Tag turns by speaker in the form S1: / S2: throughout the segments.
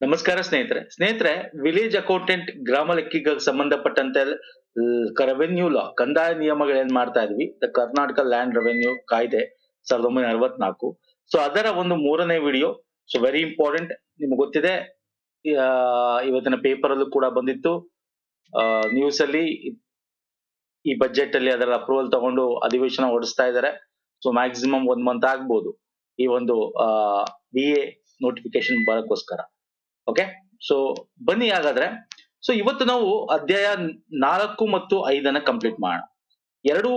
S1: ನಮಸ್ಕಾರ ಸ್ನೇಹಿತರೆ. ಸ್ನೇಹಿತರೆ ವಿಲೇಜ್ ಅಕೌಂಟೆಂಟ್ ಗ್ರಾಮ ಲೆಕ್ಕಿಗಳಿಗೆ ಸಂಬಂಧಪಟ್ಟಂತೆ ರೆವೆನ್ಯೂ ಲಾ ಕಂದಾಯ ನಿಯಮಗಳು ಏನ್ ಮಾಡ್ತಾ ಇದ್ವಿ? ದ ಕರ್ನಾಟಕ ಲ್ಯಾಂಡ್ ರೆವೆನ್ಯೂ ಕಾಯ್ದೆ ಸಾವಿರದ ಒಂಬೈನೂರ ಅರವತ್ನಾಲ್ಕು. ಸೊ ಅದರ ಒಂದು ಮೂರನೇ ವಿಡಿಯೋ ಸೊ ವೆರಿ ಇಂಪಾರ್ಟೆಂಟ್ ನಿಮ್ಗೆ ಗೊತ್ತಿದೆ. ಇವತ್ತಿನ ಪೇಪರ್ ಅಲ್ಲೂ ಕೂಡ ಬಂದಿತ್ತು. ನ್ಯೂಸ್ ಅಲ್ಲಿ ಈ ಬಜೆಟ್ ಅಲ್ಲಿ ಅದರ ಅಪ್ರೂವಲ್ ತಗೊಂಡು ಅಧಿವೇಶನ ಹೊಡಿಸ್ತಾ ಇದ್ದಾರೆ ಸೊ ಮ್ಯಾಕ್ಸಿಮಮ್ ಒಂದ್ ಮಂತ್ ಆಗ್ಬೋದು. ಈ ಒಂದು ಬಿ ಎ ನೋಟಿಫಿಕೇಶನ್ ಬರಕ್ಕೋಸ್ಕರ. ಓಕೆ ಸೊ ಬನ್ನಿ ಹಾಗಾದ್ರೆ. ಸೊ ಇವತ್ತು ನಾವು ಅಧ್ಯಾಯ ನಾಲ್ಕು ಮತ್ತು ಐದನ್ನ ಕಂಪ್ಲೀಟ್ ಮಾಡೋಣ. ಎರಡು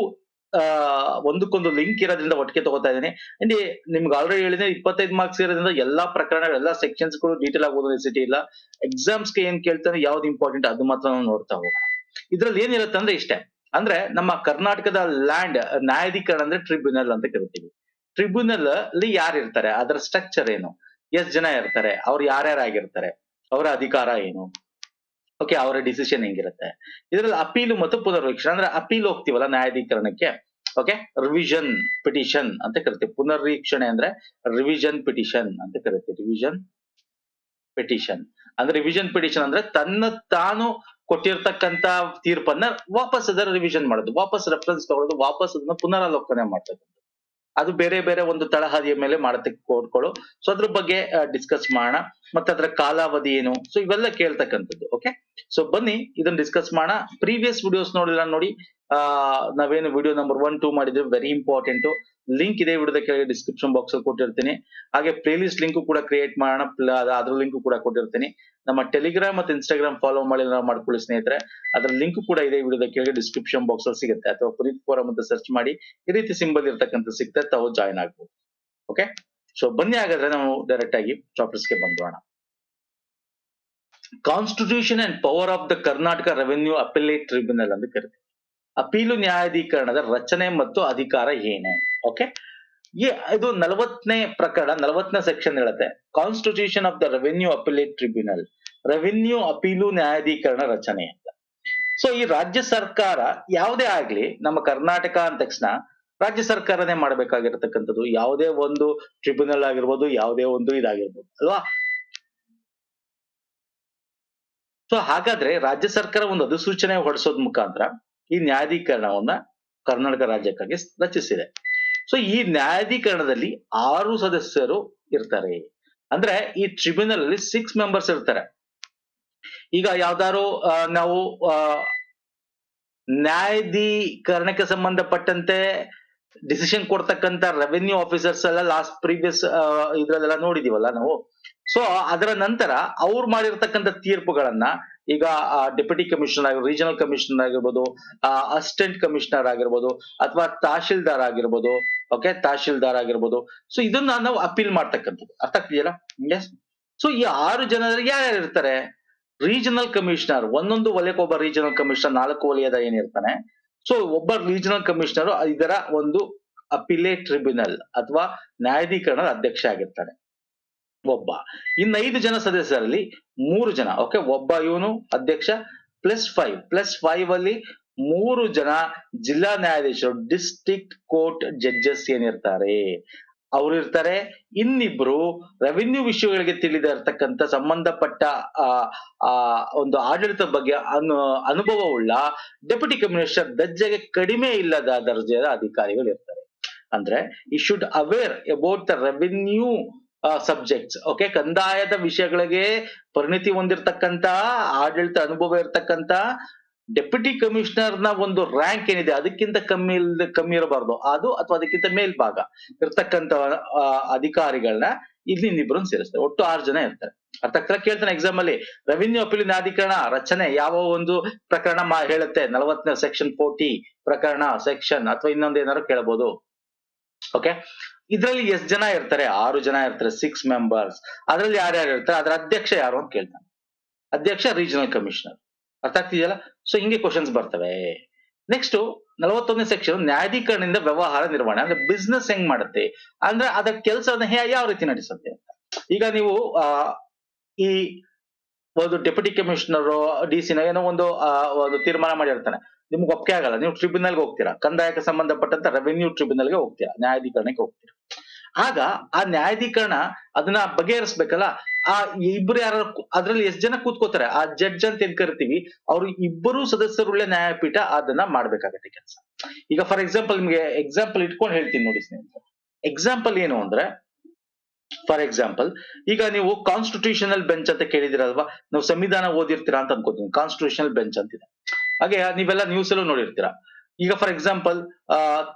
S1: ಒಂದಕ್ಕೊಂದು ಲಿಂಕ್ ಇರೋದ್ರಿಂದ ಒಟ್ಟಿಗೆ ತಗೋತಾ ಇದ್ದೀನಿ. ಅಂಡ್ ನಿಮ್ಗೆ ಆಲ್ರೆಡಿ ಹೇಳಿದ್ರೆ ಇಪ್ಪತ್ತೈದು ಮಾರ್ಕ್ಸ್ ಇರೋದ್ರಿಂದ ಎಲ್ಲಾ ಪ್ರಕರಣಗಳು, ಎಲ್ಲಾ ಸೆಕ್ಷನ್ಸ್ಗಳು ಡೀಟೇಲ್ ಆಗಿ ನೆಸಿಟಿ ಇಲ್ಲ. ಎಕ್ಸಾಮ್ಸ್ಗೆ ಏನ್ ಕೇಳ್ತಾರೆ, ಯಾವ್ದು ಇಂಪಾರ್ಟೆಂಟ್ ಅದು ಮಾತ್ರ ನಾವು ನೋಡ್ತಾ ಹೋಗೋಣ. ಇದ್ರಲ್ಲಿ ಏನಿರುತ್ತೆ ಅಂದ್ರೆ ಇಷ್ಟೇ. ಅಂದ್ರೆ ನಮ್ಮ ಕರ್ನಾಟಕದ ಲ್ಯಾಂಡ್ ನ್ಯಾಯಾಧಿಕರಣ ಅಂದ್ರೆ ಟ್ರಿಬ್ಯುನಲ್ ಅಂತ ಕರಿತೀವಿ. ಟ್ರಿಬ್ಯುನಲ್ ಅಲ್ಲಿ ಯಾರು ಇರ್ತಾರೆ ಅದರ ಸ್ಟ್ರಕ್ಚರ್ ಏನು? ಎಷ್ಟ್ ಜನ ಇರ್ತಾರೆ. ಅವ್ರು ಯಾರ್ಯಾರಾಗಿರ್ತಾರೆ? ಅವರ ಅಧಿಕಾರ ಏನು? ಓಕೆ ಅವರ ಡಿಸಿಷನ್ ಹೆಂಗಿರುತ್ತೆ? ಇದರಲ್ಲಿ ಅಪೀಲು ಮತ್ತು ಪುನರ್ವೀಕ್ಷಣೆ. ಅಂದ್ರೆ ಅಪೀಲ್ ಹೋಗ್ತೀವಲ್ಲ ನ್ಯಾಯಾಧೀಕರಣಕ್ಕೆ? ಓಕೆ ರಿವಿಷನ್ ಪಿಟಿಷನ್ ಅಂತ ಕರಿತೀವಿ. ಪುನರ್ವೀಕ್ಷಣೆ ಅಂದ್ರೆ ರಿವಿಷನ್ ಪಿಟಿಷನ್ ಅಂತ ಕರಿತೀವಿ. ರಿವಿಷನ್ ಪಿಟಿಷನ್ ಅಂದ್ರೆ ರಿವಿಷನ್ ಪಿಟಿಷನ್ ಅಂದ್ರೆ ತನ್ನ ತಾನು ಕೊಟ್ಟಿರ್ತಕ್ಕಂತ ತೀರ್ಪನ್ನ ವಾಪಸ್ ಅದರ ರಿವಿಷನ್ ಮಾಡೋದು. ವಾಪಸ್ ರೆಫರೆನ್ಸ್ ತಗೊಳ್ಳೋದು. ವಾಪಸ್ ಅದನ್ನ ಪುನರಾಲೋಕನೆ ಮಾಡ್ತಕ್ಕಂಥದ್ದು. ಅದು ಬೇರೆ ಬೇರೆ ಒಂದು ತಳಹದಿಯ ಮೇಲೆ ಮಾಡತಕ್ಕ ಕೋರ್ಕೊಳ್ಳು ಸೊ ಅದ್ರ ಬಗ್ಗೆ ಡಿಸ್ಕಸ್ ಮಾಡೋಣ. ಮತ್ತೆ ಅದರ ಕಾಲಾವಧಿ ಏನು? ಸೊ ಇವೆಲ್ಲ ಕೇಳ್ತಕ್ಕಂಥದ್ದು ಓಕೆ ಸೊ ಬನ್ನಿ ಇದನ್ನ ಡಿಸ್ಕಸ್ ಮಾಡೋಣ. ಪ್ರೀವಿಯಸ್ ವಿಡಿಯೋಸ್ ನೋಡಿಲ್ಲ ನೋಡಿ, ಆ, ನಾವೇನು ವಿಡಿಯೋ ನಂಬರ್ ಒನ್ ಟೂ ಮಾಡಿದ್ರೆ ವೆರಿ ಇಂಪಾರ್ಟೆಂಟ್ ಲಿಂಕ್ ಇದೆ ವಿಡಿಯೋದ ಕೆಳಗೆ ಡಿಸ್ಕ್ರಿಪ್ಷನ್ ಬಾಕ್ಸ್ ಅಲ್ಲಿ ಕೊಟ್ಟಿರ್ತೀನಿ. ಹಾಗೆ ಪ್ಲೇಲಿಸ್ಟ್ ಲಿಂಕ್ ಕೂಡ ಕ್ರಿಯೇಟ್ ಮಾಡೋಣ ಅದ್ರ ಲಿಂಕ್ ಕೂಡ ಕೊಟ್ಟಿರ್ತೀನಿ. ನಮ್ಮ ಟೆಲಿಗ್ರಾಮ್ ಮತ್ತೆ ಇನ್ಸ್ಟಾಗ್ರಾಮ್ ಫಾಲೋ ಮಾಡಿ ನಾವು ಮಾಡ್ಕೊಳ್ಳಿ ಸ್ನೇಹಿತರೆ. ಅದ್ರ ಲಿಂಕ್ ಕೂಡ ಇದೆ ವಿಡಿಯೋದ ಕೆಳಗೆ ಡಿಸ್ಕ್ರಿಪ್ಷನ್ ಬಾಕ್ಸ್ ಅಲ್ಲಿ ಸಿಗುತ್ತೆ. ಅಥವಾ ಪುನೀತ್ ಫೋರಂ ಅಂತ ಸರ್ಚ್ ಮಾಡಿ, ಈ ರೀತಿ ಸಿಂಬಲ್ ಇರ್ತಕ್ಕಂಥ ಸಿಗ್ತದೆ ತಾವು ಜಾಯ್ನ್ ಆಗ್ಬೋದು. ಓಕೆ ಸೊ ಬನ್ನಿ ಹಾಗಾದ್ರೆ ನಾವು ಡೈರೆಕ್ಟ್ ಆಗಿ ಚಾಪ್ಟರ್ಸ್ಗೆ ಬಂದೋಣ constitution and power of the Karnataka revenue appellate tribunal ಅಂತ ಕರಿತೀವಿ. ಅಪೀಲು ನ್ಯಾಯಾಧೀಕರಣದ ರಚನೆ ಮತ್ತು ಅಧಿಕಾರ ಏನು? ಓಕೆ ಇದು ನಲವತ್ತನೇ ಪ್ರಕರಣ, ನಲವತ್ತನೇ ಸೆಕ್ಷನ್ ಹೇಳುತ್ತೆ. Constitution of the revenue appellate tribunal revenue appeal ನ್ಯಾಯಾಧೀಕರಣ ರಚನೆ ಅಂತ. ಸೊ ಈ ರಾಜ್ಯ ಸರ್ಕಾರ ಯಾವುದೇ ಆಗ್ಲಿ, ನಮ್ಮ ಕರ್ನಾಟಕ ಅಂದ ತಕ್ಷಣ ರಾಜ್ಯ ಸರ್ಕಾರನೇ ಮಾಡ್ಬೇಕಾಗಿರ್ತಕ್ಕಂಥದ್ದು. ಯಾವುದೇ ಒಂದು ಟ್ರಿಬ್ಯುನಲ್ ಆಗಿರ್ಬೋದು, ಯಾವುದೇ ಒಂದು ಇದಾಗಿರ್ಬೋದು, ಅಲ್ವಾ? ಸೊ ಹಾಗಾದ್ರೆ ರಾಜ್ಯ ಸರ್ಕಾರ ಒಂದು ಅಧಿಸೂಚನೆ ಹೊರಡಿಸೋದ್ ಮುಖಾಂತರ ಈ ನ್ಯಾಯಾಧೀಕರಣವನ್ನ ಕರ್ನಾಟಕ ರಾಜ್ಯಕ್ಕಾಗಿ ರಚಿಸಿದೆ. ಸೊ ಈ ನ್ಯಾಯಾಧೀಕರಣದಲ್ಲಿ ಆರು ಸದಸ್ಯರು ಇರ್ತಾರೆ. ಅಂದ್ರೆ ಈ ಟ್ರಿಬ್ಯುನಲ್ ಅಲ್ಲಿ ಸಿಕ್ಸ್ ಮೆಂಬರ್ಸ್ ಇರ್ತಾರೆ. ಈಗ ಯಾವ್ದಾರು ನಾವು ನ್ಯಾಯಾಧೀಕರಣಕ್ಕೆ ಸಂಬಂಧಪಟ್ಟಂತೆ ಡಿಸಿಷನ್ ಕೊಡ್ತಕ್ಕಂತ ರೆವೆನ್ಯೂ ಆಫೀಸರ್ಸ್ ಎಲ್ಲ ಲಾಸ್ಟ್ ಪ್ರೀವಿಯಸ್ ಇದ್ರಲ್ಲೆಲ್ಲ ನೋಡಿದೀವಲ್ಲ ನಾವು. ಸೊ ಅದರ ನಂತರ ಅವ್ರು ಮಾಡಿರ್ತಕ್ಕಂಥ ತೀರ್ಪುಗಳನ್ನ ಈಗ ಡೆಪ್ಯೂಟಿ ಕಮಿಷನರ್ ಆಗಿರ್ಬೋದು ರೀಜನಲ್ ಕಮಿಷನರ್ ಆಗಿರ್ಬೋದು ಅಸಿಸ್ಟೆಂಟ್ ಕಮಿಷನರ್ ಆಗಿರ್ಬೋದು, ಅಥವಾ ತಹಶೀಲ್ದಾರ್ ಆಗಿರ್ಬೋದು ಓಕೆ ತಹಶೀಲ್ದಾರ್ ಆಗಿರ್ಬೋದು. ಸೊ ಇದನ್ನ ನಾವು ಅಪೀಲ್ ಮಾಡ್ತಕ್ಕಂಥದ್ದು. ಅರ್ಥ ಆಗ್ತಿದೆಯಲ್ಲ? ಎಸ್ ಸೊ ಈ ಆರು ಜನರಿಗೆ ಯಾರ್ಯಾರು ಇರ್ತಾರೆ? ರೀಜನಲ್ ಕಮಿಷನರ್ ಒಂದೊಂದು ವಲಯಕ್ಕೆ ಒಬ್ಬ ರೀಜನಲ್ ಕಮಿಷನರ್ ನಾಲ್ಕು ವಲಯದ ಏನಿರ್ತಾನೆ ಸೊ ಒಬ್ಬ ರೀಜನಲ್ ಕಮಿಷನರ್ ಇದರ ಒಂದು ಅಪೀಲೇ ಟ್ರಿಬ್ಯುನಲ್ ಅಥವಾ ನ್ಯಾಯಾಧೀಕರಣದ ಅಧ್ಯಕ್ಷ ಆಗಿರ್ತಾನೆ. ಒಬ್ಬ. ಇನ್ನು ಐದು ಜನ ಸದಸ್ಯರಲ್ಲಿ ಮೂರು ಜನ. ಓಕೆ ಒಬ್ಬ ಇವನು ಅಧ್ಯಕ್ಷ ಪ್ಲಸ್ ಫೈವ್ ಪ್ಲಸ್ ಫೈವ್ ಅಲ್ಲಿ ಮೂರು ಜನ ಜಿಲ್ಲಾ ನ್ಯಾಯಾಧೀಶರು ಡಿಸ್ಟ್ರಿಕ್ಟ್ ಕೋರ್ಟ್ ಜಡ್ಜಸ್ ಏನಿರ್ತಾರೆ ಅವ್ರು ಇರ್ತಾರೆ ಇನ್ನಿಬ್ರು ರೆವಿನ್ಯೂ ವಿಷಯಗಳಿಗೆ ತಿಳಿದ ಇರ್ತಕ್ಕಂಥ ಸಂಬಂಧಪಟ್ಟ, ಆ ಒಂದು ಆಡಳಿತ ಬಗ್ಗೆ ಅನು, ಅನುಭವವುಳ್ಳ ಡೆಪ್ಯೂಟಿ ಕಮಿಷನರ್ ದರ್ಜೆಗೆ ಕಡಿಮೆ ಇಲ್ಲದ ದರ್ಜೆಯ ಅಧಿಕಾರಿಗಳು ಇರ್ತಾರೆ ಅಂದ್ರೆ ಈ should aware about the revenue subjects okay ಕಂದಾಯದ ವಿಷಯಗಳಿಗೆ ಪರಿಣಿತಿ ಹೊಂದಿರತಕ್ಕಂತ ಆಡಳಿತ ಅನುಭವ ಇರತಕ್ಕಂತ ಡೆಪ್ಯೂಟಿ ಕಮಿಷನರ್ನ ಒಂದು ರ್ಯಾಂಕ್ ಏನಿದೆ, ಅದಕ್ಕಿಂತ ಕಮ್ಮಿ ಇಲ್ದ, ಕಮ್ಮಿ ಇರಬಾರ್ದು. ಅದು ಅಥವಾ ಅದಕ್ಕಿಂತ ಮೇಲ್ಭಾಗ ಇರ್ತಕ್ಕಂಥ ಅಧಿಕಾರಿಗಳನ್ನ ಇಲ್ಲಿ ಇನ್ನಿಬ್ರನ್ನ ಸೇರಿಸ್ತಾರೆ. ಒಟ್ಟು ಆರು ಜನ ಇರ್ತಾರೆ. ಅರ್ಥ ಆಗ್ತದೆ ಕೇಳ್ತಾನೆ ಎಕ್ಸಾಮ್ ಅಲ್ಲಿ. ರೆವಿನ್ಯೂ ಅಪೀಲ್ ನ್ಯಾಧಿಕರಣ ರಚನೆ, ಯಾವ ಒಂದು ಪ್ರಕರಣ ಹೇಳುತ್ತೆ? ನಲವತ್ತನೇ ಸೆಕ್ಷನ್ ಫೋರ್ಟಿ ಪ್ರಕರಣ ಸೆಕ್ಷನ್ ಅಥವಾ ಇನ್ನೊಂದು ಏನಾದ್ರು ಕೇಳಬಹುದು ಓಕೆ ಇದ್ರಲ್ಲಿ ಎಷ್ಟು ಜನ ಇರ್ತಾರೆ? ಆರು ಜನ ಇರ್ತಾರೆ ಸಿಕ್ಸ್ ಮೆಂಬರ್ಸ್ ಅದ್ರಲ್ಲಿ ಯಾರ್ಯಾರು ಇರ್ತಾರೆ? ಅದ್ರ ಅಧ್ಯಕ್ಷ ಯಾರು ಅಂತ ಕೇಳ್ತಾನೆ. ಅಧ್ಯಕ್ಷ ರೀಜನಲ್ ಕಮಿಷನರ್ ಅರ್ಥ ಆಗ್ತಿದೆಯಲ್ಲ? ಸೊ ಹಿಂಗೆ ಕ್ವಶನ್ಸ್ ಬರ್ತವೆ. ನೆಕ್ಸ್ಟ್ ನಲವತ್ತೊಂದನೇ ಸೆಕ್ಷನ್ ನ್ಯಾಯಾಧೀಕರಣದಿಂದ ವ್ಯವಹಾರ ನಿರ್ವಹಣೆ. ಅಂದ್ರೆ ಬಿಸ್ನೆಸ್ ಹೆಂಗ್ ಮಾಡುತ್ತೆ? ಅಂದ್ರೆ ಅದರ ಕೆಲಸವನ್ನ ಯಾವ ರೀತಿ ನಡೆಸುತ್ತೆ ಅಂತ. ಈಗ ನೀವು ಈ ಒಂದು ಡೆಪ್ಯೂಟಿ ಕಮಿಷನರ್ ಡಿ ಸಿನ ಏನೋ ಒಂದು ಒಂದು ತೀರ್ಮಾನ ಮಾಡಿರ್ತಾನೆ. ನಿಮ್ಗೆ ಒಪ್ಪಿಗೆ ಆಗಲ್ಲ. ನೀವು ಟ್ರಿಬ್ಯುನಲ್ಗೆ ಹೋಗ್ತೀರಾ. ಕಂದಾಯಕ್ಕೆ ಸಂಬಂಧಪಟ್ಟಂತ ರೆವೆನ್ಯೂ ಟ್ರಿಬ್ಯುನಲ್ಗೆ ಹೋಗ್ತೀರಾ. ನ್ಯಾಯಾಧೀಕರಣಕ್ಕೆ ಹೋಗ್ತೀರಾ. ಆಗ ಆ ನ್ಯಾಯಾಧೀಕರಣ ಅದನ್ನ ಬಗೆಹರಿಸ್ಬೇಕಲ್ಲ? ಆ ಇಬ್ರು ಯಾರು ಅದ್ರಲ್ಲಿ ಎಷ್ಟ್ ಜನ ಕೂತ್ಕೋತಾರೆ? ಆ ಜಡ್ಜ್ ಅಂತ ಏನ್ ಕರಿತೀವಿ, ಅವ್ರು ಇಬ್ಬರು ಸದಸ್ಯರುಳ್ಳ ನ್ಯಾಯಪೀಠ ಅದನ್ನ ಮಾಡ್ಬೇಕಾಗತ್ತೆ ಕೆಲಸ. ಈಗ ಫಾರ್ ಎಕ್ಸಾಂಪಲ್ ನಿಮ್ಗೆ ಎಕ್ಸಾಂಪಲ್ ಇಟ್ಕೊಂಡು ಹೇಳ್ತೀನಿ ನೋಡಿ ಸ್ನೇಹಿತರೆ. ಎಕ್ಸಾಂಪಲ್ ಏನು ಅಂದ್ರೆ ಫಾರ್ ಎಕ್ಸಾಂಪಲ್ ಈಗ ನೀವು ಕಾನ್ಸ್ಟಿಟ್ಯೂಷನಲ್ ಬೆಂಚ್ ಅಂತ ಕೇಳಿದಿರಲ್ವಾ? ನಾವು ಸಂವಿಧಾನ ಓದಿರ್ತೀರಾ ಅಂತ ಅನ್ಕೋತೀನಿ. ಕಾನ್ಸ್ಟಿಟ್ಯೂಷನಲ್ ಬೆಂಚ್ ಅಂತಿದೆ. ಹಾಗೆ, ನೀವೆಲ್ಲ ನ್ಯೂಸ್ ಅಲ್ಲೂ ನೋಡಿರ್ತೀರಾ. ಈಗ ಫಾರ್ ಎಕ್ಸಾಂಪಲ್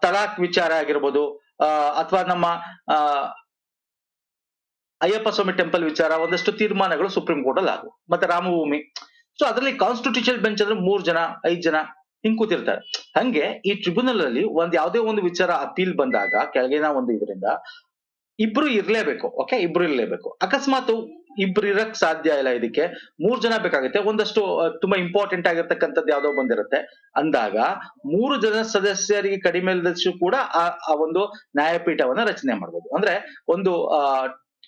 S1: ತಲಾಖ್ ವಿಚಾರ ಆಗಿರ್ಬೋದು ಅಥವಾ ನಮ್ಮ ಅಯ್ಯಪ್ಪ ಸ್ವಾಮಿ ಟೆಂಪಲ್ ವಿಚಾರ, ಒಂದಷ್ಟು ತೀರ್ಮಾನಗಳು ಸುಪ್ರೀಂ ಕೋರ್ಟ್ ಅಲ್ಲಿ ಆಗು ಮತ್ತೆ ರಾಮಭೂಮಿ. ಸೊ ಅದರಲ್ಲಿ ಕಾನ್ಸ್ಟಿಟ್ಯೂಷನ್ ಬೆಂಚ್ ಅಂದ್ರೆ ಮೂರ್ ಜನ, ಐದ್ ಜನ ಹಿಂಗ್ ಕೂತಿರ್ತಾರೆ. ಹಂಗೆ ಈ ಟ್ರಿಬ್ಯುನಲ್ ಅಲ್ಲಿ ಒಂದ್ ಯಾವ್ದೇ ಒಂದು ವಿಚಾರ ಅಪೀಲ್ ಬಂದಾಗ, ಕೆಳಗಿನ ಒಂದು ಇದರಿಂದ ಇಬ್ರು ಇರ್ಲೇಬೇಕು ಓಕೆ ಇಬ್ರು ಇರ್ಲೇಬೇಕು. ಅಕಸ್ಮಾತ್ ಇಬ್ರು ಇರಕ್ ಸಾಧ್ಯ ಇಲ್ಲ ಇದಕ್ಕೆ. ಮೂರ್ ಜನ ಬೇಕಾಗುತ್ತೆ. ಒಂದಷ್ಟು ತುಂಬಾ ಇಂಪಾರ್ಟೆಂಟ್ ಆಗಿರ್ತಕ್ಕಂಥದ್ದು ಯಾವ್ದೋ ಬಂದಿರುತ್ತೆ. ಅಂದಾಗ ಮೂರು ಜನ ಸದಸ್ಯರಿಗೆ ಕಡಿಮೆ ಇಲ್ಲದಷ್ಟು ಕೂಡ ಆ ಒಂದು ನ್ಯಾಯಪೀಠವನ್ನ ರಚನೆ ಮಾಡ್ಬೋದು. ಅಂದ್ರೆ ಒಂದು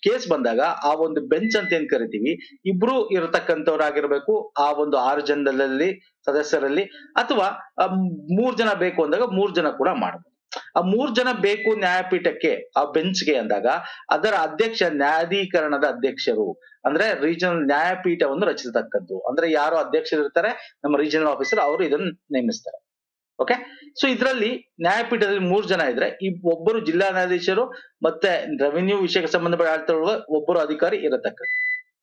S1: ಕೇಸ್ ಬಂದಾಗ ಆ ಒಂದು ಬೆಂಚ್ ಅಂತ ಏನ್ ಕರಿತೀವಿ? ಇಬ್ರು ಇರತಕ್ಕಂಥವ್ರಾಗಿರ್ಬೇಕು, ಆ ಒಂದು ಆರು ಜನದಲ್ಲಿ, ಸದಸ್ಯರಲ್ಲಿ, ಅಥವಾ ಮೂರ್ ಜನ ಬೇಕು ಅಂದಾಗ ಮೂರ್ ಜನ ಕೂಡ ಮಾಡಬಹುದು ಆ ಮೂರ್ ಜನ ಬೇಕು ನ್ಯಾಯಪೀಠಕ್ಕೆ, ಆ ಬೆಂಚ್ಗೆ ಅಂದಾಗ ಅದರ ಅಧ್ಯಕ್ಷ, ನ್ಯಾಯಾಧೀಕರಣದ ಅಧ್ಯಕ್ಷರು, ಅಂದ್ರೆ ರೀಜನಲ್ ನ್ಯಾಯಪೀಠವನ್ನು ರಚಿಸತಕ್ಕದ್ದು ಅಂದ್ರೆ ಯಾರು ಅಧ್ಯಕ್ಷರು ಇರ್ತಾರೆ ನಮ್ಮ ರೀಜನಲ್ ಆಫೀಸರ್ ಅವರು ಇದನ್ನ ನೇಮಿಸ್ತಾರೆ. ಓಕೆ ಸೊ ಇದರಲ್ಲಿ ನ್ಯಾಯಪೀಠದಲ್ಲಿ ಮೂರ್ ಜನ ಇದ್ರೆ, ಈ ಒಬ್ಬರು ಜಿಲ್ಲಾ ನ್ಯಾಯಾಧೀಶರು ಮತ್ತೆ ರೆವಿನ್ಯೂ ವಿಷಯಕ್ಕೆ ಸಂಬಂಧಪಟ್ಟ ಆಡಳಿತ ಒಬ್ಬರು ಅಧಿಕಾರಿ ಇರತಕ್ಕದ್ದು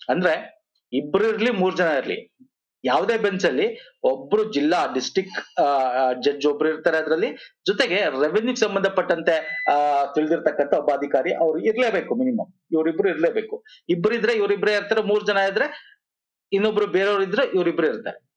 S1: ಅಂದ್ರೆ, ಇಬ್ರು ಇರ್ಲಿ, ಮೂರ್ ಜನ ಇರ್ಲಿ. ಯಾವುದೇ ಬೆಂಚ್ ಅಲ್ಲಿ ಒಬ್ರು ಜಿಲ್ಲಾ ಡಿಸ್ಟಿಕ್ ಜಡ್ಜ್ ಒಬ್ರು ಇರ್ತಾರೆ ಅದರಲ್ಲಿ. ಜೊತೆಗೆ ರೆವೆನ್ಯೂ ಸಂಬಂಧಪಟ್ಟಂತೆ, ಆ, ತಿಳಿದಿರ್ತಕ್ಕಂಥ ಒಬ್ಬ ಅಧಿಕಾರಿ ಅವ್ರು ಇರ್ಲೇಬೇಕು ಮಿನಿಮಮ್ ಇವ್ರಿಬ್ರು ಇರ್ಲೇಬೇಕು. ಇಬ್ರು ಇದ್ರೆ ಇವ್ರಿಬ್ರೇ ಇರ್ತಾರೆ, ಮೂರ್ ಜನ ಇದ್ರೆ ಇನ್ನೊಬ್ರು ಬೇರೆಯವ್ರು ಇದ್ರೆ ಇವ್ರಿಬ್ರು ಇರ್ತಾರೆ.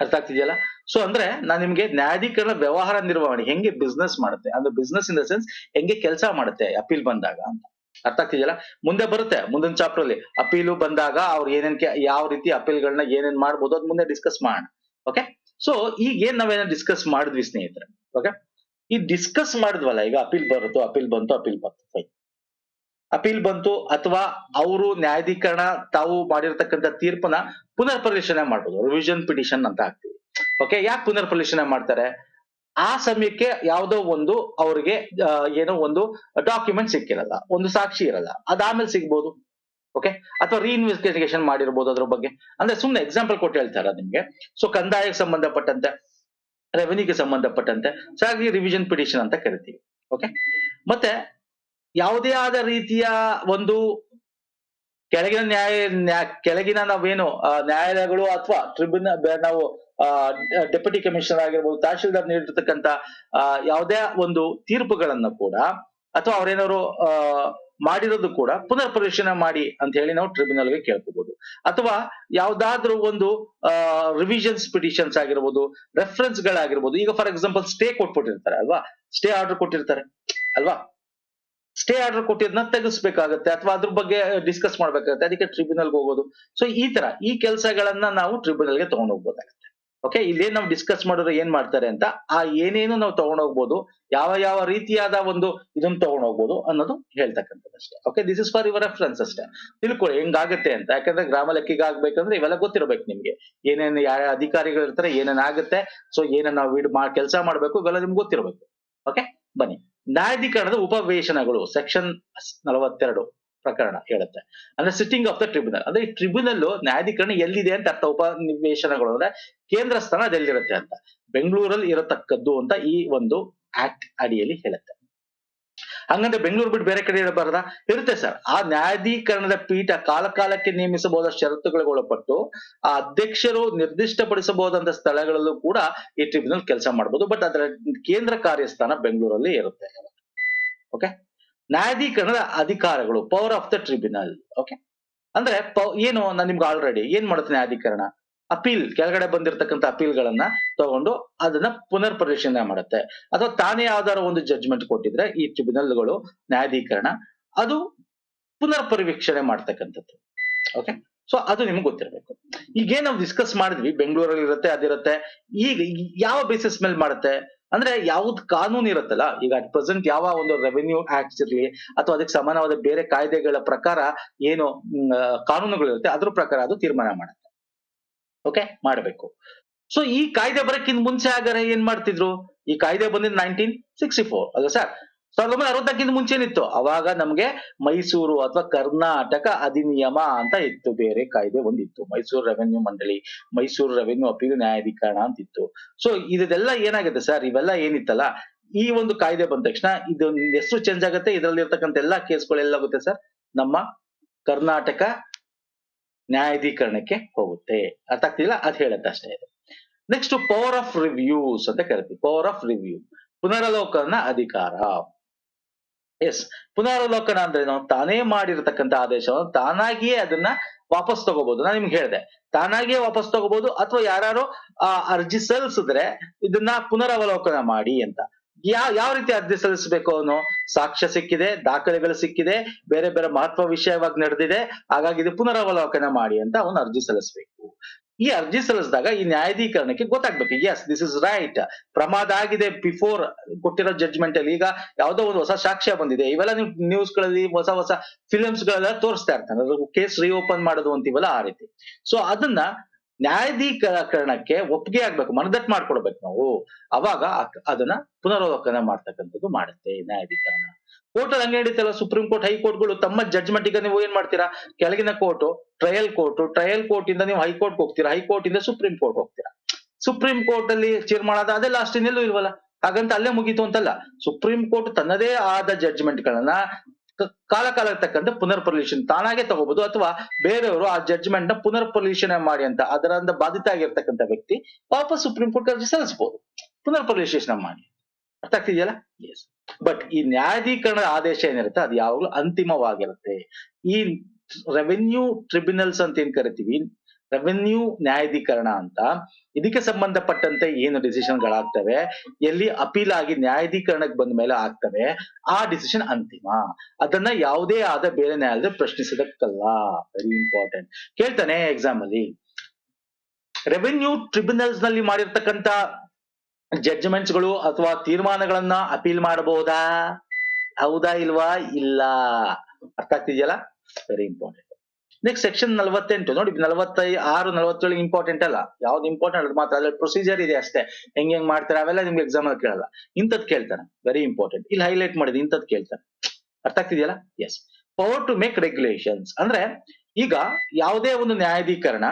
S1: ಅರ್ಥ ಆಗ್ತಿದೆಯಲ್ಲ? ಸೊ ಅಂದ್ರೆ ನಾನ್ ನಿಮ್ಗೆ ನ್ಯಾಯಾಧೀಕರಣ ವ್ಯವಹಾರ ನಿರ್ವಹಣೆ ಹೆಂಗೆ ಬಿಸ್ನೆಸ್ ಮಾಡುತ್ತೆ? ಅಂದ್ರೆ ಬಿಸ್ನೆಸ್ ಇನ್ ದ ಸೆನ್ಸ್ ಹೆಂಗೆ ಕೆಲಸ ಮಾಡುತ್ತೆ ಅಪೀಲ್ ಬಂದಾಗ ಅಂತ. ಅರ್ಥ ಆಗ್ತಿದೆಯಲ್ಲ? ಮುಂದೆ ಬರುತ್ತೆ, ಮುಂದಿನ ಚಾಪ್ಟರ್ ಅಲ್ಲಿ. ಅಪೀಲು ಬಂದಾಗ ಅವ್ರು ಏನೇನ್ ಯಾವ ರೀತಿ ಅಪೀಲ್ಗಳನ್ನ ಏನೇನ್ ಮಾಡ್ಬೋದು ಅದ್ ಮುಂದೆ ಡಿಸ್ಕಸ್ ಮಾಡೋಣ. ಓಕೆ ಸೊ ಈಗ ಏನ್ ನಾವೇನ ಡಿಸ್ಕಸ್ ಮಾಡಿದ್ವಿ ಸ್ನೇಹಿತರೆ? ಓಕೆ ಈ ಡಿಸ್ಕಸ್ ಮಾಡಿದ್ವಲ್ಲ, ಈಗ ಅಪೀಲ್ ಬರುತ್ತೋ ಅಪೀಲ್ ಬಂತು ಅಪೀಲ್ ಬಂತು ಅಪೀಲ್ ಬಂತು ಅಥವಾ ಅವರು ನ್ಯಾಯಾಧೀಕರಣ ತಾವು ಮಾಡಿರ್ತಕ್ಕಂಥ ತೀರ್ಪನ್ನ ಪುನರ್ ಪರಿಶೀಲನೆ ಮಾಡ್ಬೋದು ರಿವಿಷನ್ ಪಿಟಿಷನ್ ಅಂತ ಹಾಕ್ತಿವಿ. ಓಕೆ ಯಾಕೆ ಪುನರ್ ಪರಿಶೀಲನೆ ಮಾಡ್ತಾರೆ? ಆ ಸಮಯಕ್ಕೆ ಯಾವುದೋ ಒಂದು ಅವ್ರಿಗೆ ಏನೋ ಒಂದು ಡಾಕ್ಯುಮೆಂಟ್ ಸಿಕ್ಕಿರಲ್ಲ, ಒಂದು ಸಾಕ್ಷಿ ಇರಲ್ಲ, ಅದಾದ್ಮೇಲೆ ಸಿಗ್ಬೋದು. ಓಕೆ ಅಥವಾ ರೀಇನ್ವೆಸ್ಟಿಗೇಷನ್ ಮಾಡಿರ್ಬೋದು ಅದ್ರ ಬಗ್ಗೆ. ಅಂದ್ರೆ ಸುಮ್ಮನೆ ಎಕ್ಸಾಂಪಲ್ ಕೊಟ್ಟು ಹೇಳ್ತಾರ ನಿಮ್ಗೆ. ಸೊ ಕಂದಾಯಕ್ಕೆ ಸಂಬಂಧಪಟ್ಟಂತೆ ರೆವೆನ್ಯೂಗೆ ಸಂಬಂಧಪಟ್ಟಂತೆ ಸೊ ರಿವಿಷನ್ ಪಿಟಿಷನ್ ಅಂತ ಕರಿತೀವಿ. ಓಕೆ ಮತ್ತೆ ಯಾವುದೇ ಆದ ರೀತಿಯ ಒಂದು ಕೆಳಗಿನ ನ್ಯಾಯ ನ್ಯಾ- ಕೆಳಗಿನ ನಾವೇನು ನ್ಯಾಯಾಲಯಗಳು ಅಥವಾ ಟ್ರಿಬ್ಯುನಲ್ ನಾವು ಡೆಪ್ಯೂಟಿ ಕಮಿಷನರ್ ಆಗಿರ್ಬೋದು ತಹಶೀಲ್ದಾರ್ ನೀಡಿರ್ತಕ್ಕಂಥ ಆ, ಯಾವುದೇ ಒಂದು ತೀರ್ಪುಗಳನ್ನ ಕೂಡ ಅಥವಾ ಅವ್ರೇನಾದ್ರು ಮಾಡಿರೋದು ಕೂಡ ಪುನರ್ ಪರಿಶೀಲನೆ ಮಾಡಿ ಅಂತ ಹೇಳಿ ನಾವು ಟ್ರಿಬ್ಯುನಲ್ಗೆ ಕೇಳ್ಕೋಬಹುದು ಅಥವಾ ಯಾವ್ದಾದ್ರು ಒಂದು ರಿವಿಷನ್ಸ್ ಪಿಟಿಷನ್ಸ್ ಆಗಿರ್ಬೋದು ರೆಫರೆನ್ಸ್ ಗಳಾಗಿರ್ಬೋದು ಈಗ ಫಾರ್ ಎಕ್ಸಾಂಪಲ್ ಸ್ಟೇ ಕೊಟ್ಬಿಟ್ಟಿರ್ತಾರೆ ಅಲ್ವಾ? ಸ್ಟೇ ಆರ್ಡರ್ ಕೊಟ್ಟಿರ್ತಾರೆ ಅಲ್ವಾ? ಸ್ಟೇ ಆರ್ಡರ್ ಕೊಟ್ಟಿದ್ನ ತೆಗೆಸ್ಬೇಕಾಗತ್ತೆ ಅಥವಾ ಅದ್ರ ಬಗ್ಗೆ ಡಿಸ್ಕಸ್ ಮಾಡ್ಬೇಕಾಗತ್ತೆ. ಅದಕ್ಕೆ ಟ್ರಿಬ್ಯುನಲ್ಗೆ ಹೋಗೋದು. ಸೊ ಈ ತರ ಈ ಕೆಲಸಗಳನ್ನ ನಾವು ಟ್ರಿಬ್ಯುನಲ್ಗೆ ತಗೊಂಡು ಹೋಗ್ಬೋದಾಗತ್ತೆ ಓಕೆ ಇಲ್ಲೇನ್ ನಾವು ಡಿಸ್ಕಸ್ ಮಾಡಿದ್ರೆ ಏನ್ ಮಾಡ್ತಾರೆ ಅಂತ ಆ ಏನೇನು ನಾವು ತಗೊಂಡೋಗ್ಬೋದು, ಯಾವ ಯಾವ ರೀತಿಯಾದ ಒಂದು ಇದನ್ನ ತಗೊಂಡೋಗ್ಬೋದು ಅನ್ನೋದು ಹೇಳ್ತಕ್ಕಂಥದ್ದು ಅಷ್ಟೇ. Okay this is for your reference ಅಷ್ಟೇ. ತಿಳ್ಕೊಳ್ಳಿ, ಹೆಂಗಾಗುತ್ತೆ ಅಂತ. ಯಾಕಂದ್ರೆ ಗ್ರಾಮ ಲೆಕ್ಕಿಗೆ ಆಗ್ಬೇಕಂದ್ರೆ ಇವೆಲ್ಲ ಗೊತ್ತಿರ್ಬೇಕು ನಿಮ್ಗೆ. ಏನೇನು ಯಾವ ಅಧಿಕಾರಿಗಳು ಇರ್ತಾರೆ ಏನೇನಾಗುತ್ತೆ ಸೊ ಏನೇನು ನಾವು ಕೆಲಸ ಮಾಡ್ಬೇಕು ಇವೆಲ್ಲ ನಿಮ್ಗೆ ಗೊತ್ತಿರ್ಬೇಕು. ಓಕೆ ಬನ್ನಿ. ನ್ಯಾಯಾಧೀಕರಣದ ಉಪವೇಶನಗಳು ಸೆಕ್ಷನ್ ನಲವತ್ತೆರಡು ಪ್ರಕರಣ ಹೇಳುತ್ತೆ. ಅಂದ್ರೆ ಸಿಟ್ಟಿಂಗ್ ಆಫ್ ದ ಟ್ರಿಬ್ಯುನಲ್ ಅಂದ್ರೆ ಈ ಟ್ರಿಬ್ಯುನಲ್ ನ್ಯಾಯಾಧಿಕರಣ ಎಲ್ಲಿದೆ ಅಂತ ಅರ್ಥ, ಉಪನಿವೇಶನಗಳು ಅಂದ್ರೆ ಕೇಂದ್ರ ಸ್ಥಾನ ಅದೆಲ್ಲಿರುತ್ತೆ ಅಂತ. ಬೆಂಗಳೂರಲ್ಲಿ ಇರತಕ್ಕದ್ದು ಅಂತ ಈ ಒಂದು ಆಕ್ಟ್ ಅಡಿಯಲ್ಲಿ ಹೇಳುತ್ತೆ. ಹಂಗಂದ್ರೆ ಬೆಂಗಳೂರು ಬಿಟ್ಟು ಬೇರೆ ಕಡೆ ಇರಬಾರ್ದ ಇರುತ್ತೆ ಸರ್. ಆ ನ್ಯಾಯಾಧೀಕರಣದ ಪೀಠ ಕಾಲಕಾಲಕ್ಕೆ ನೇಮಿಸಬಹುದಾದ ನೇಮಿಸಬಹುದ ಷರತ್ತುಗಳಿಗೆ ಒಳಪಟ್ಟು ಆ ಅಧ್ಯಕ್ಷರು ನಿರ್ದಿಷ್ಟಪಡಿಸಬಹುದಂತ ಸ್ಥಳಗಳಲ್ಲೂ ಕೂಡ ಈ ಟ್ರಿಬ್ಯುನಲ್ ಕೆಲಸ ಮಾಡಬಹುದು ಬಟ್ ಅದರ ಕೇಂದ್ರ ಕಾರ್ಯಸ್ಥಾನ ಬೆಂಗಳೂರಲ್ಲಿ ಇರುತ್ತೆ. ಓಕೆ ನ್ಯಾಯಾಧೀಕರಣದ ಅಧಿಕಾರಗಳು power of the tribunal okay ಅಂದ್ರೆ ಏನು, ನಾನು ನಿಮ್ಗೆ ಆಲ್ರೆಡಿ ಏನ್ ಮಾಡುತ್ತೆ ನ್ಯಾಯಾಧೀಕರಣ? ಅಪೀಲ್, ಕೆಳಗಡೆ ಬಂದಿರತಕ್ಕಂತ ಅಪೀಲ್ಗಳನ್ನ ತಗೊಂಡು ಅದನ್ನ ಪುನರ್ ಪರಿಶೀಲನೆ ಮಾಡುತ್ತೆ. ಅಥವಾ ತಾನೇ ಯಾವ್ದಾರ ಒಂದು ಜಡ್ಜ್ಮೆಂಟ್ ಕೊಟ್ಟಿದ್ರೆ ಈ ಟ್ರಿಬ್ಯುನಲ್ಗಳು ನ್ಯಾಯಾಧೀಕರಣ, ಅದು ಪುನರ್ ಪರಿವೀಕ್ಷಣೆ ಮಾಡ್ತಕ್ಕಂಥದ್ದು. ಓಕೆ ಸೊ ಅದು ನಿಮ್ಗೆ ಗೊತ್ತಿರಬೇಕು. ಈಗೇನ್ ನಾವು ಡಿಸ್ಕಸ್ ಮಾಡಿದ್ವಿ, ಬೆಂಗಳೂರಲ್ಲಿ ಇರುತ್ತೆ, ಅದಿರುತ್ತೆ, ಈಗ ಯಾವ ಬೇಸಿಸ್ ಮೇಲೆ ಮಾಡುತ್ತೆ? ಅಂದ್ರೆ ಯಾವ್ದು ಕಾನೂನು ಇರುತ್ತಲ್ಲ, ಈಗ ಅಟ್ ಪ್ರೆಸೆಂಟ್ ಯಾವ ಒಂದು ರೆವೆನ್ಯೂ ಆಕ್ಟ್ಸ್ ಇರ್ಲಿ, ಅಥವಾ ಅದಕ್ಕೆ ಸಮಾನವಾದ ಬೇರೆ ಕಾಯ್ದೆಗಳ ಪ್ರಕಾರ ಏನು ಕಾನೂನುಗಳಿರುತ್ತೆ ಅದ್ರ ಪ್ರಕಾರ ಅದು ತೀರ್ಮಾನ ಮಾಡುತ್ತೆ. ಓಕೆ ಮಾಡಬೇಕು. ಸೊ ಈ ಕಾಯ್ದೆ ಬರಕ್ಕಿಂತ ಮುಂಚೆ ಆಗರೆ ಏನ್ ಮಾಡ್ತಿದ್ರು? ಈ ಕಾಯ್ದೆ ಬಂದಿದ್ದು ನೈನ್ಟೀನ್ ಸಿಕ್ಸ್ಟಿ ಫೋರ್ ಅಲ್ವಾ ಸರ್ ಸಾವಿರದ ಒಂಬೈನೂರ ಅರವತ್ತಕ್ಕಿಂತ ಮುಂಚೆನಿತ್ತು ಅವಾಗ ನಮ್ಗೆ ಮೈಸೂರು ಅಥವಾ ಕರ್ನಾಟಕ ಅಧಿನಿಯಮ ಅಂತ ಇತ್ತು. ಬೇರೆ ಕಾಯ್ದೆ ಒಂದಿತ್ತು. ಮೈಸೂರು ರೆವೆನ್ಯೂ ಮಂಡಳಿ, ಮೈಸೂರು ರೆವೆನ್ಯೂ ಅಪೀಲು ನ್ಯಾಯಾಧಿಕರಣ ಅಂತ ಇತ್ತು ಸೊ ಇದೆಲ್ಲ ಏನಾಗುತ್ತೆ ಸರ್ ಇವೆಲ್ಲ ಏನಿತ್ತಲ್ಲ? ಈ ಒಂದು ಕಾಯ್ದೆ ಬಂದ ತಕ್ಷಣ ಇದೊಂದು ಹೆಸರು ಚೇಂಜ್ ಆಗುತ್ತೆ? ಇದರಲ್ಲಿ ಇರ್ತಕ್ಕಂಥ ಎಲ್ಲಾ ಕೇಸ್ಗಳೆಲ್ಲ ಆಗುತ್ತೆ ಸರ್ ನಮ್ಮ ಕರ್ನಾಟಕ ನ್ಯಾಯಾಧೀಕರಣಕ್ಕೆ ಹೋಗುತ್ತೆ. ಅರ್ಥ ಆಗ್ತಿಲ್ಲ? ಅದ್ ಹೇಳುತ್ತೆ ಅಷ್ಟೇ ಇದೆ. ನೆಕ್ಸ್ಟ್ ಪವರ್ ಆಫ್ ರಿವ್ಯೂಸ್ ಅಂತ ಕರಿತೀವಿ. ಪವರ್ ಆಫ್ ರಿವ್ಯೂ ಪುನರಾಲೋಕನ ಅಧಿಕಾರ. ಎಸ್ ಪುನರವಲೋಕನ ಅಂದ್ರೆ ನಾವು ತಾನೇ ಮಾಡಿರತಕ್ಕಂತ ಆದೇಶವನ್ನು ತಾನಾಗಿಯೇ ಅದನ್ನ ವಾಪಸ್ ತಗೋಬಹುದು ನಾನು ನಿಮ್ಗೆ ಹೇಳಿದೆ. ತಾನಾಗಿಯೇ ವಾಪಸ್ ತಗೋಬಹುದು ಅಥವಾ ಯಾರು ಅರ್ಜಿ ಸಲ್ಲಿಸಿದ್ರೆ ಇದನ್ನ ಪುನರವಲೋಕನ ಮಾಡಿ ಅಂತ. ಯಾವ ಯಾವ ರೀತಿ ಅರ್ಜಿ ಸಲ್ಲಿಸಬೇಕು ಅವನು? ಸಾಕ್ಷ್ಯ ಸಿಕ್ಕಿದೆ, ದಾಖಲೆಗಳು ಸಿಕ್ಕಿದೆ, ಬೇರೆ ಬೇರೆ ಮಹತ್ವ ವಿಷಯವಾಗಿ ನಡೆದಿದೆ, ಹಾಗಾಗಿ ಇದು ಪುನರವಲೋಕನ ಮಾಡಿ ಅಂತ ಅವನು ಅರ್ಜಿ ಸಲ್ಲಿಸಬೇಕು. ಈ ಅರ್ಜಿ ಸಲ್ಲಿಸಿದಾಗ ಈ ನ್ಯಾಯಾಧೀಕರಣಕ್ಕೆ ಗೊತ್ತಾಗ್ಬೇಕು ಎಸ್ ದಿಸ್ ಇಸ್ ರೈಟ್ ಪ್ರಮಾದ ಆಗಿದೆ ಬಿಫೋರ್ ಕೊಟ್ಟಿರೋ ಜಡ್ಜ್ಮೆಂಟ್ ಅಲ್ಲಿ, ಈಗ ಯಾವುದೋ ಒಂದು ಹೊಸ ಸಾಕ್ಷ್ಯ ಬಂದಿದೆ. ಇವೆಲ್ಲ ನೀವು ನ್ಯೂಸ್ಗಳಲ್ಲಿ, ಹೊಸ ಹೊಸ ಫಿಲ್ಮ್ಸ್ ಗಳೆಲ್ಲ ತೋರಿಸ್ತಾ ಇರ್ತಾನೆ ಕೇಸ್ ರಿಓಪನ್ ಮಾಡೋದು ಅಂತೀವಲ್ಲ ಆ ರೀತಿ. ಸೊ ಅದನ್ನ ನ್ಯಾಯಾಧೀಕರಣಕ್ಕೆ ಒಪ್ಪಿಗೆ ಆಗ್ಬೇಕು, ಮನದಟ್ಟು ಮಾಡ್ಕೊಡ್ಬೇಕು ನಾವು. ಅವಾಗ ಅದನ್ನ ಪುನರವಲೋಕನ ಮಾಡ್ತಕ್ಕಂಥದ್ದು ಮಾಡುತ್ತೆ ನ್ಯಾಯಾಧೀಕರಣ. ಕೋರ್ಟ್ ಹಂಗೆ ನಡೀತಲ್ಲ, ಸುಪ್ರೀಂ ಕೋರ್ಟ್ ಹೈಕೋರ್ಟ್ಗಳು ತಮ್ಮ ಜಡ್ಜ್ಮೆಂಟ್ ಈಗ ನೀವು ಏನ್ ಮಾಡ್ತೀರಾ? ಕೆಳಗಿನ court trial court trial court ಇಂದ ನೀವು ಹೈಕೋರ್ಟ್ ಹೋಗ್ತೀರಾ? ಹೈಕೋರ್ಟ್ ಇಂದ ಸುಪ್ರೀಂ ಕೋರ್ಟ್ ಹೋಗ್ತೀರಾ? ಸುಪ್ರೀಂ ಕೋರ್ಟ್ ಅಲ್ಲಿ ತೀರ್ಮಾನ ಅದ ಲಾಸ್ಟ್ ಇನ್ನೆಲ್ಲೂ ಇಲ್ವಲ್ಲ? ಹಾಗಂತ ಅಲ್ಲೇ ಮುಗೀತು ಅಂತಲ್ಲ. ಸುಪ್ರೀಂ ಕೋರ್ಟ್ ತನ್ನದೇ ಆದ ಜಡ್ಜ್ಮೆಂಟ್ ಗಳನ್ನ ಕಾಲ ಕಾಲ ಪುನರ್ ಪರಿಶೀಲನೆ ತಾನಾಗೆ ತಗೋಬಹುದು ಅಥವಾ ಬೇರೆಯವರು ಆ ಜಡ್ಜ್ಮೆಂಟ್ನ ಪುನರ್ ಪರಿಶೀಲನೆ ಮಾಡಿ ಅಂತ ಅದರಿಂದ ಬಾಧಿತ ಆಗಿರ್ತಕ್ಕಂಥ ವ್ಯಕ್ತಿ ವಾಪಸ್ ಸುಪ್ರೀಂ ಕೋರ್ಟ್ ಅರ್ಜಿ ಸಲ್ಲಿಸಬಹುದು ಪುನರ್ ಪರಿಶೀಲನೆ ಮಾಡಿ. ಅರ್ಥ ಆಗ್ತಿದೆಯಲ್ಲ? ಎಸ್ ಬಟ್ ಈ ನ್ಯಾಯಾಧೀಕರಣದ ಆದೇಶ ಏನಿರುತ್ತೆ ಅದು ಯಾವಾಗಲೂ ಅಂತಿಮವಾಗಿರುತ್ತೆ. ಈ ರೆವೆನ್ಯೂ ಟ್ರಿಬ್ಯುನಲ್ಸ್ ಅಂತ ಏನ್ ಕರಿತೀವಿ? ರೆವೆನ್ಯೂ ನ್ಯಾಯಾಧೀಕರಣ ಅಂತ. ಇದಕ್ಕೆ ಸಂಬಂಧಪಟ್ಟಂತೆ ಏನು ಡಿಸಿಷನ್ ಗಳಾಗ್ತವೆ ಎಲ್ಲಿ ಅಪೀಲ್ ಆಗಿ ನ್ಯಾಯಾಧೀಕರಣಕ್ಕೆ ಬಂದ ಮೇಲೆ ಆಗ್ತವೆ? ಆ ಡಿಸಿಷನ್ ಅಂತಿಮ. ಅದನ್ನ ಯಾವುದೇ ಆದ ಬೇರೆ ನ್ಯಾಯಾಲಯ ಪ್ರಶ್ನಿಸೋದಕ್ಕಲ್ಲ. ವೆರಿ ಇಂಪಾರ್ಟೆಂಟ್ ಕೇಳ್ತಾನೆ ಎಕ್ಸಾಮ್ ಅಲ್ಲಿ. ರೆವೆನ್ಯೂ ಟ್ರಿಬ್ಯುನಲ್ಸ್ನಲ್ಲಿ ಮಾಡಿರ್ತಕ್ಕಂತ ಜಡ್ಜ್ಮೆಂಟ್ಸ್ಗಳು ಅಥವಾ ತೀರ್ಮಾನಗಳನ್ನ ಅಪೀಲ್ ಮಾಡಬಹುದಾ? ಹೌದಾ ಇಲ್ವಾ? ಇಲ್ಲ. ಅರ್ಥ ಆಗ್ತಿದೆಯಲ್ಲ? ವೆರಿ ಇಂಪಾರ್ಟೆಂಟ್ ನೆಕ್ಸ್ಟ್ ಸೆಕ್ಷನ್ ನಲವತ್ತೆಂಟು. ನೋಡಿ, ನಲವತ್ತೈ, ಆರು, ನಲವತ್ತೇಳು ಇಂಪಾರ್ಟೆಂಟ್ ಅಲ್ಲ. ಯಾವ್ದು ಇಂಪಾರ್ಟೆಂಟ್ ಅದು ಮಾತ್ರ, ಅದ್ರಲ್ಲಿ ಪ್ರೊಸೀಜರ್ ಇದೆ ಅಷ್ಟೇ. ಹೆಂಗ್ ಹೆಂಗ್ ಮಾಡ್ತಾರೆ ಅವೆಲ್ಲ ನಿಮ್ಗೆ ಎಕ್ಸಾಮ್ ಅಲ್ಲಿ ಕೇಳಲ್ಲ. ಇಂಥದ್ ಕೇಳ್ತಾರೆ ವೆರಿ ಇಂಪಾರ್ಟೆಂಟ್ ಇಲ್ಲಿ ಹೈಲೈಟ್ ಮಾಡಿದೆ ಇಂಥದ್ ಕೇಳ್ತಾರೆ ಅರ್ಥ ಆಗ್ತಿದೆಯಲ್ಲ? Yes power to make regulations ಅಂದ್ರೆ, ಈಗ ಯಾವುದೇ ಒಂದು ನ್ಯಾಯಾಧೀಕರಣ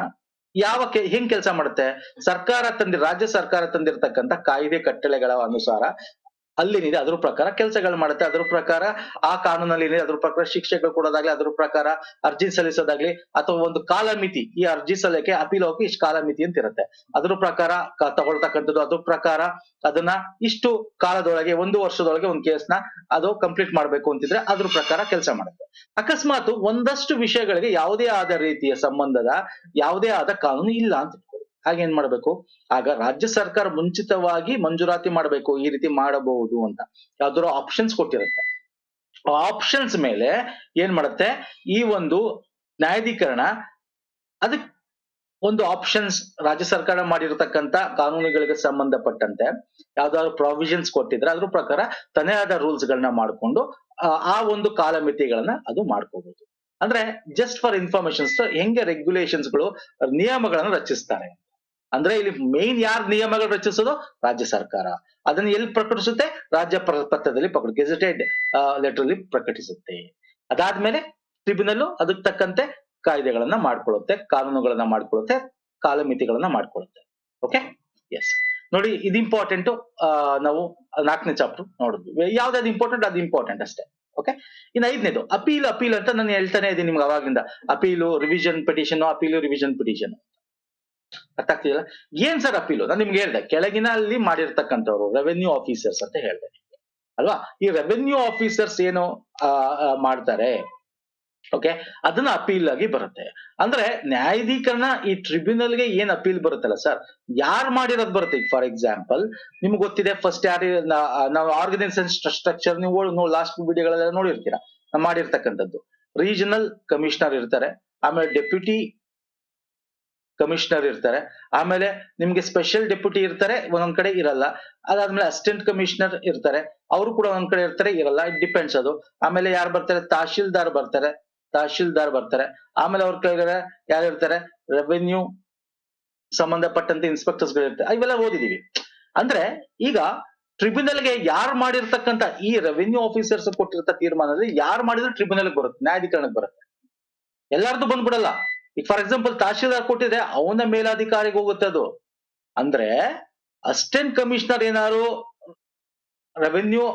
S1: ಯಾವ ಹೆಂಗ್ ಕೆಲಸ ಮಾಡುತ್ತೆ? ಸರ್ಕಾರ ತಂದಿ ರಾಜ್ಯ ಸರ್ಕಾರ ತಂದಿರತಕ್ಕಂತ ಕಾಯ್ದೆ ಕಟ್ಟಳೆಗಳ ಅನುಸಾರ ಅಲ್ಲೇನಿದೆ ಅದ್ರ ಪ್ರಕಾರ ಕೆಲಸಗಳು ಮಾಡುತ್ತೆ, ಅದ್ರ ಪ್ರಕಾರ ಆ ಕಾನೂನಲ್ಲಿ ಏನಿದೆ ಅದ್ರ ಪ್ರಕಾರ ಶಿಕ್ಷೆಗಳು ಕೊಡೋದಾಗ್ಲಿ, ಅದ್ರ ಪ್ರಕಾರ ಅರ್ಜಿ ಸಲ್ಲಿಸೋದಾಗ್ಲಿ ಅಥವಾ ಒಂದು ಕಾಲಮಿತಿ, ಈ ಅರ್ಜಿ ಸಲ್ಲಕ್ಕೆ ಅಪೀಲ್ ಹೋಗಿ ಇಷ್ಟು ಕಾಲಮಿತಿ ಅಂತ ಇರುತ್ತೆ. ಅದ್ರ ಪ್ರಕಾರ ತಗೊಳ್ತಕ್ಕಂಥದ್ದು, ಅದ್ರ ಪ್ರಕಾರ ಅದನ್ನ ಇಷ್ಟು ಕಾಲದೊಳಗೆ, ಒಂದು ವರ್ಷದೊಳಗೆ ಒಂದು ಕೇಸ್ನ ಅದು ಕಂಪ್ಲೀಟ್ ಮಾಡ್ಬೇಕು ಅಂತಿದ್ರೆ ಅದ್ರ ಪ್ರಕಾರ ಕೆಲಸ ಮಾಡುತ್ತೆ. ಅಕಸ್ಮಾತ್ ಒಂದಷ್ಟು ವಿಷಯಗಳಿಗೆ ಯಾವುದೇ ಆದ ರೀತಿಯ ಸಂಬಂಧದ, ಯಾವುದೇ ಆದ ಕಾನೂನು ಇಲ್ಲ ಅಂತ. ಇಟ್ಕೊಳ್ಳಿ ಹಾಗೆ ಏನ್ ಮಾಡ್ಬೇಕು? ಆಗ ರಾಜ್ಯ ಸರ್ಕಾರ ಮುಂಚಿತವಾಗಿ ಮಂಜೂರಾತಿ ಮಾಡಬೇಕು, ಈ ರೀತಿ ಮಾಡಬಹುದು ಅಂತ. ಯಾವ್ದಾದ್ರು ಆಪ್ಷನ್ಸ್ ಕೊಟ್ಟಿರುತ್ತೆ. ಆಪ್ಷನ್ಸ್ ಮೇಲೆ ಏನ್ ಮಾಡುತ್ತೆ? ಈ ಒಂದು ನ್ಯಾಯಾಧೀಕರಣ ಅದಕ್ ಒಂದು ಆಪ್ಷನ್ಸ್ ರಾಜ್ಯ ಸರ್ಕಾರ ಮಾಡಿರತಕ್ಕಂತ ಕಾನೂನುಗಳಿಗೆ ಸಂಬಂಧಪಟ್ಟಂತೆ ಯಾವ್ದಾದ್ರು ಪ್ರಾವಿಷನ್ಸ್ ಕೊಟ್ಟಿದ್ರೆ ಅದ್ರ ಪ್ರಕಾರ ತನ್ನೇ ಆದ ರೂಲ್ಸ್ ಗಳನ್ನ ಮಾಡ್ಕೊಂಡು, ಆ ಆ ಒಂದು ಕಾಲಮಿತಿಗಳನ್ನ ಅದು ಮಾಡ್ಕೋಬಹುದು ಅಂದ್ರೆ ಜಸ್ಟ್ ಫಾರ್ ಇನ್ಫಾರ್ಮೇಶನ್ಸ್ ಹೆಂಗೆ ರೆಗ್ಯುಲೇಷನ್ಸ್ಗಳು, ನಿಯಮಗಳನ್ನು ರಚಿಸ್ತಾರೆ. ಅಂದ್ರೆ ಇಲ್ಲಿ ಮೇನ್ ಯಾರ್ ನಿಯಮಗಳು ರಚಿಸೋದು? ರಾಜ್ಯ ಸರ್ಕಾರ. ಅದನ್ನ ಎಲ್ಲಿ ಪ್ರಕಟಿಸುತ್ತೆ? ರಾಜ್ಯ ಪತ್ರದಲ್ಲಿ ಪ್ರಕಟ ಗೆಜೆಟೆಡ್ ಲೆಟರ್ ಅಲ್ಲಿ ಪ್ರಕಟಿಸುತ್ತೆ. ಅದಾದ್ಮೇಲೆ ಟ್ರಿಬ್ಯುನಲ್ ಅದಕ್ಕೆ ತಕ್ಕಂತೆ ಕಾಯ್ದೆಗಳನ್ನ ಮಾಡ್ಕೊಳ್ಳುತ್ತೆ, ಕಾನೂನುಗಳನ್ನ ಮಾಡ್ಕೊಳ್ಳುತ್ತೆ, ಕಾಲಮಿತಿಗಳನ್ನ ಮಾಡ್ಕೊಳ್ಳುತ್ತೆ. ಓಕೆ ಎಸ್ ನೋಡಿ, ಇದು ಇಂಪಾರ್ಟೆಂಟ್ ನಾವು ನಾಲ್ಕನೇ ಚಾಪ್ಟರ್ ನೋಡಿದ್ವಿ ಯಾವ್ದಾದ್ರು ಇಂಪಾರ್ಟೆಂಟ್ ಅದು ಇಂಪಾರ್ಟೆಂಟ್ ಅಷ್ಟೇ. ಓಕೆ ಇನ್ನು ಐದನೇದು, ಅಪೀಲ್ ಅಪೀಲ್ ಅಂತ ನಾನು ಹೇಳ್ತಾನೆ ಇದೀನಿ ನಿಮ್ಗೆ ಅವಾಗಿಂದ. Appeal revision petition appeal revision petition ಅರ್ಥ ಆಗ್ತಿಲ್ಲ ಏನ್ ಸರ್ ಅಪೀಲು? ನಾನು ನಿಮ್ಗೆ ಹೇಳ್ದೆ ಕೆಳಗಿನ ಅಲ್ಲಿ ಮಾಡಿರ್ತಕ್ಕಂಥವ್ರು ರೆವೆನ್ಯೂ ಆಫೀಸರ್ಸ್ ಅಂತ ಹೇಳ್ದೆ ಅಲ್ವಾ? ಈ ರೆವೆನ್ಯೂ ಆಫೀಸರ್ಸ್ ಏನು ಮಾಡ್ತಾರೆ ಓಕೆ ಅದನ್ನ ಅಪೀಲ್ ಆಗಿ ಬರುತ್ತೆ. ಅಂದ್ರೆ ನ್ಯಾಯಾಧೀಕರಣ ಈ ಟ್ರಿಬ್ಯುನಲ್ಗೆ ಏನ್ ಅಪೀಲ್ ಬರುತ್ತಲ್ಲ ಸರ್? ಯಾರು ಮಾಡಿರೋದು ಬರುತ್ತೆ? ಫಾರ್ ಎಕ್ಸಾಂಪಲ್ ನಿಮ್ಗೆ ಗೊತ್ತಿದೆ ಫಸ್ಟ್ ಯಾರು ನಾವು ಆರ್ಗನೈಸೇಷನ್ ಸ್ಟ್ರಕ್ಚರ್ ನೀವು ಲಾಸ್ಟ್ ವಿಡಿಯೋಗಳೆಲ್ಲ ನೋಡಿರ್ತೀರಾ? ಮಾಡಿರ್ತಕ್ಕಂಥದ್ದು. ರೀಜನಲ್ ಕಮಿಷನರ್ ಇರ್ತಾರೆ, ಆಮೇಲೆ ಡೆಪ್ಯೂಟಿ ಕಮಿಷನರ್ ಇರ್ತಾರೆ. ಆಮೇಲೆ ನಿಮ್ಗೆ ಸ್ಪೆಷಲ್ ಡೆಪ್ಯೂಟಿ ಇರ್ತಾರೆ, ಒಂದೊಂದ್ ಕಡೆ ಇರಲ್ಲ. ಅದಾದ್ಮೇಲೆ ಅಸಿಸ್ಟೆಂಟ್ ಕಮಿಷನರ್ ಇರ್ತಾರೆ. ಅವರು ಕೂಡ ಒಂದೊಂದ್ ಕಡೆ ಇರ್ತಾರೆ, ಇರಲ್ಲ. ಇಟ್ ಡಿಪೆಂಡ್ಸ್ ಅದು. ಆಮೇಲೆ ಯಾರು ಬರ್ತಾರೆ? ತಹಶೀಲ್ದಾರ್ ಬರ್ತಾರೆ. ತಹಶೀಲ್ದಾರ್ ಬರ್ತಾರೆ. ಆಮೇಲೆ ಅವ್ರ ಕೆಳಗಡೆ ಯಾರು ಇರ್ತಾರೆ? ರೆವೆನ್ಯೂ ಸಂಬಂಧಪಟ್ಟಂತೆ ಇನ್ಸ್ಪೆಕ್ಟರ್ಸ್ ಇರ್ತಾರೆ. ಇವೆಲ್ಲ ಓದಿದೀವಿ. ಅಂದ್ರೆ ಈಗ ಟ್ರಿಬ್ಯುನಲ್ಗೆ ಯಾರು ಮಾಡಿರ್ತಕ್ಕಂತ ಈ ರೆವೆನ್ಯೂ ಆಫೀಸರ್ಸ್ ಕೊಟ್ಟಿರ್ತ ತೀರ್ಮಾನದಲ್ಲಿ ಯಾರು ಮಾಡಿದ್ರು ಟ್ರಿಬ್ಯುನಲ್ ಬರುತ್ತೆ, ನ್ಯಾಯಾಧಿಕರಣಕ್ಕೆ ಬರುತ್ತೆ. ಎಲ್ಲಾರ್ದು ಬಂದ್ಬಿಡಲ್ಲ. ಈಗ ಫಾರ್ ಎಕ್ಸಾಂಪಲ್ ತಹಶೀಲ್ದಾರ್ ಕೊಟ್ಟಿದ್ರೆ ಅವನ ಮೇಲಾಧಿಕಾರಿಗೆ ಹೋಗುತ್ತೆ ಅದು. ಅಂದ್ರೆ ಅಸಿಸ್ಟೆಂಟ್ ಕಮಿಷನರ್ ಏನಾದ್ರು ರೆವೆನ್ಯೂ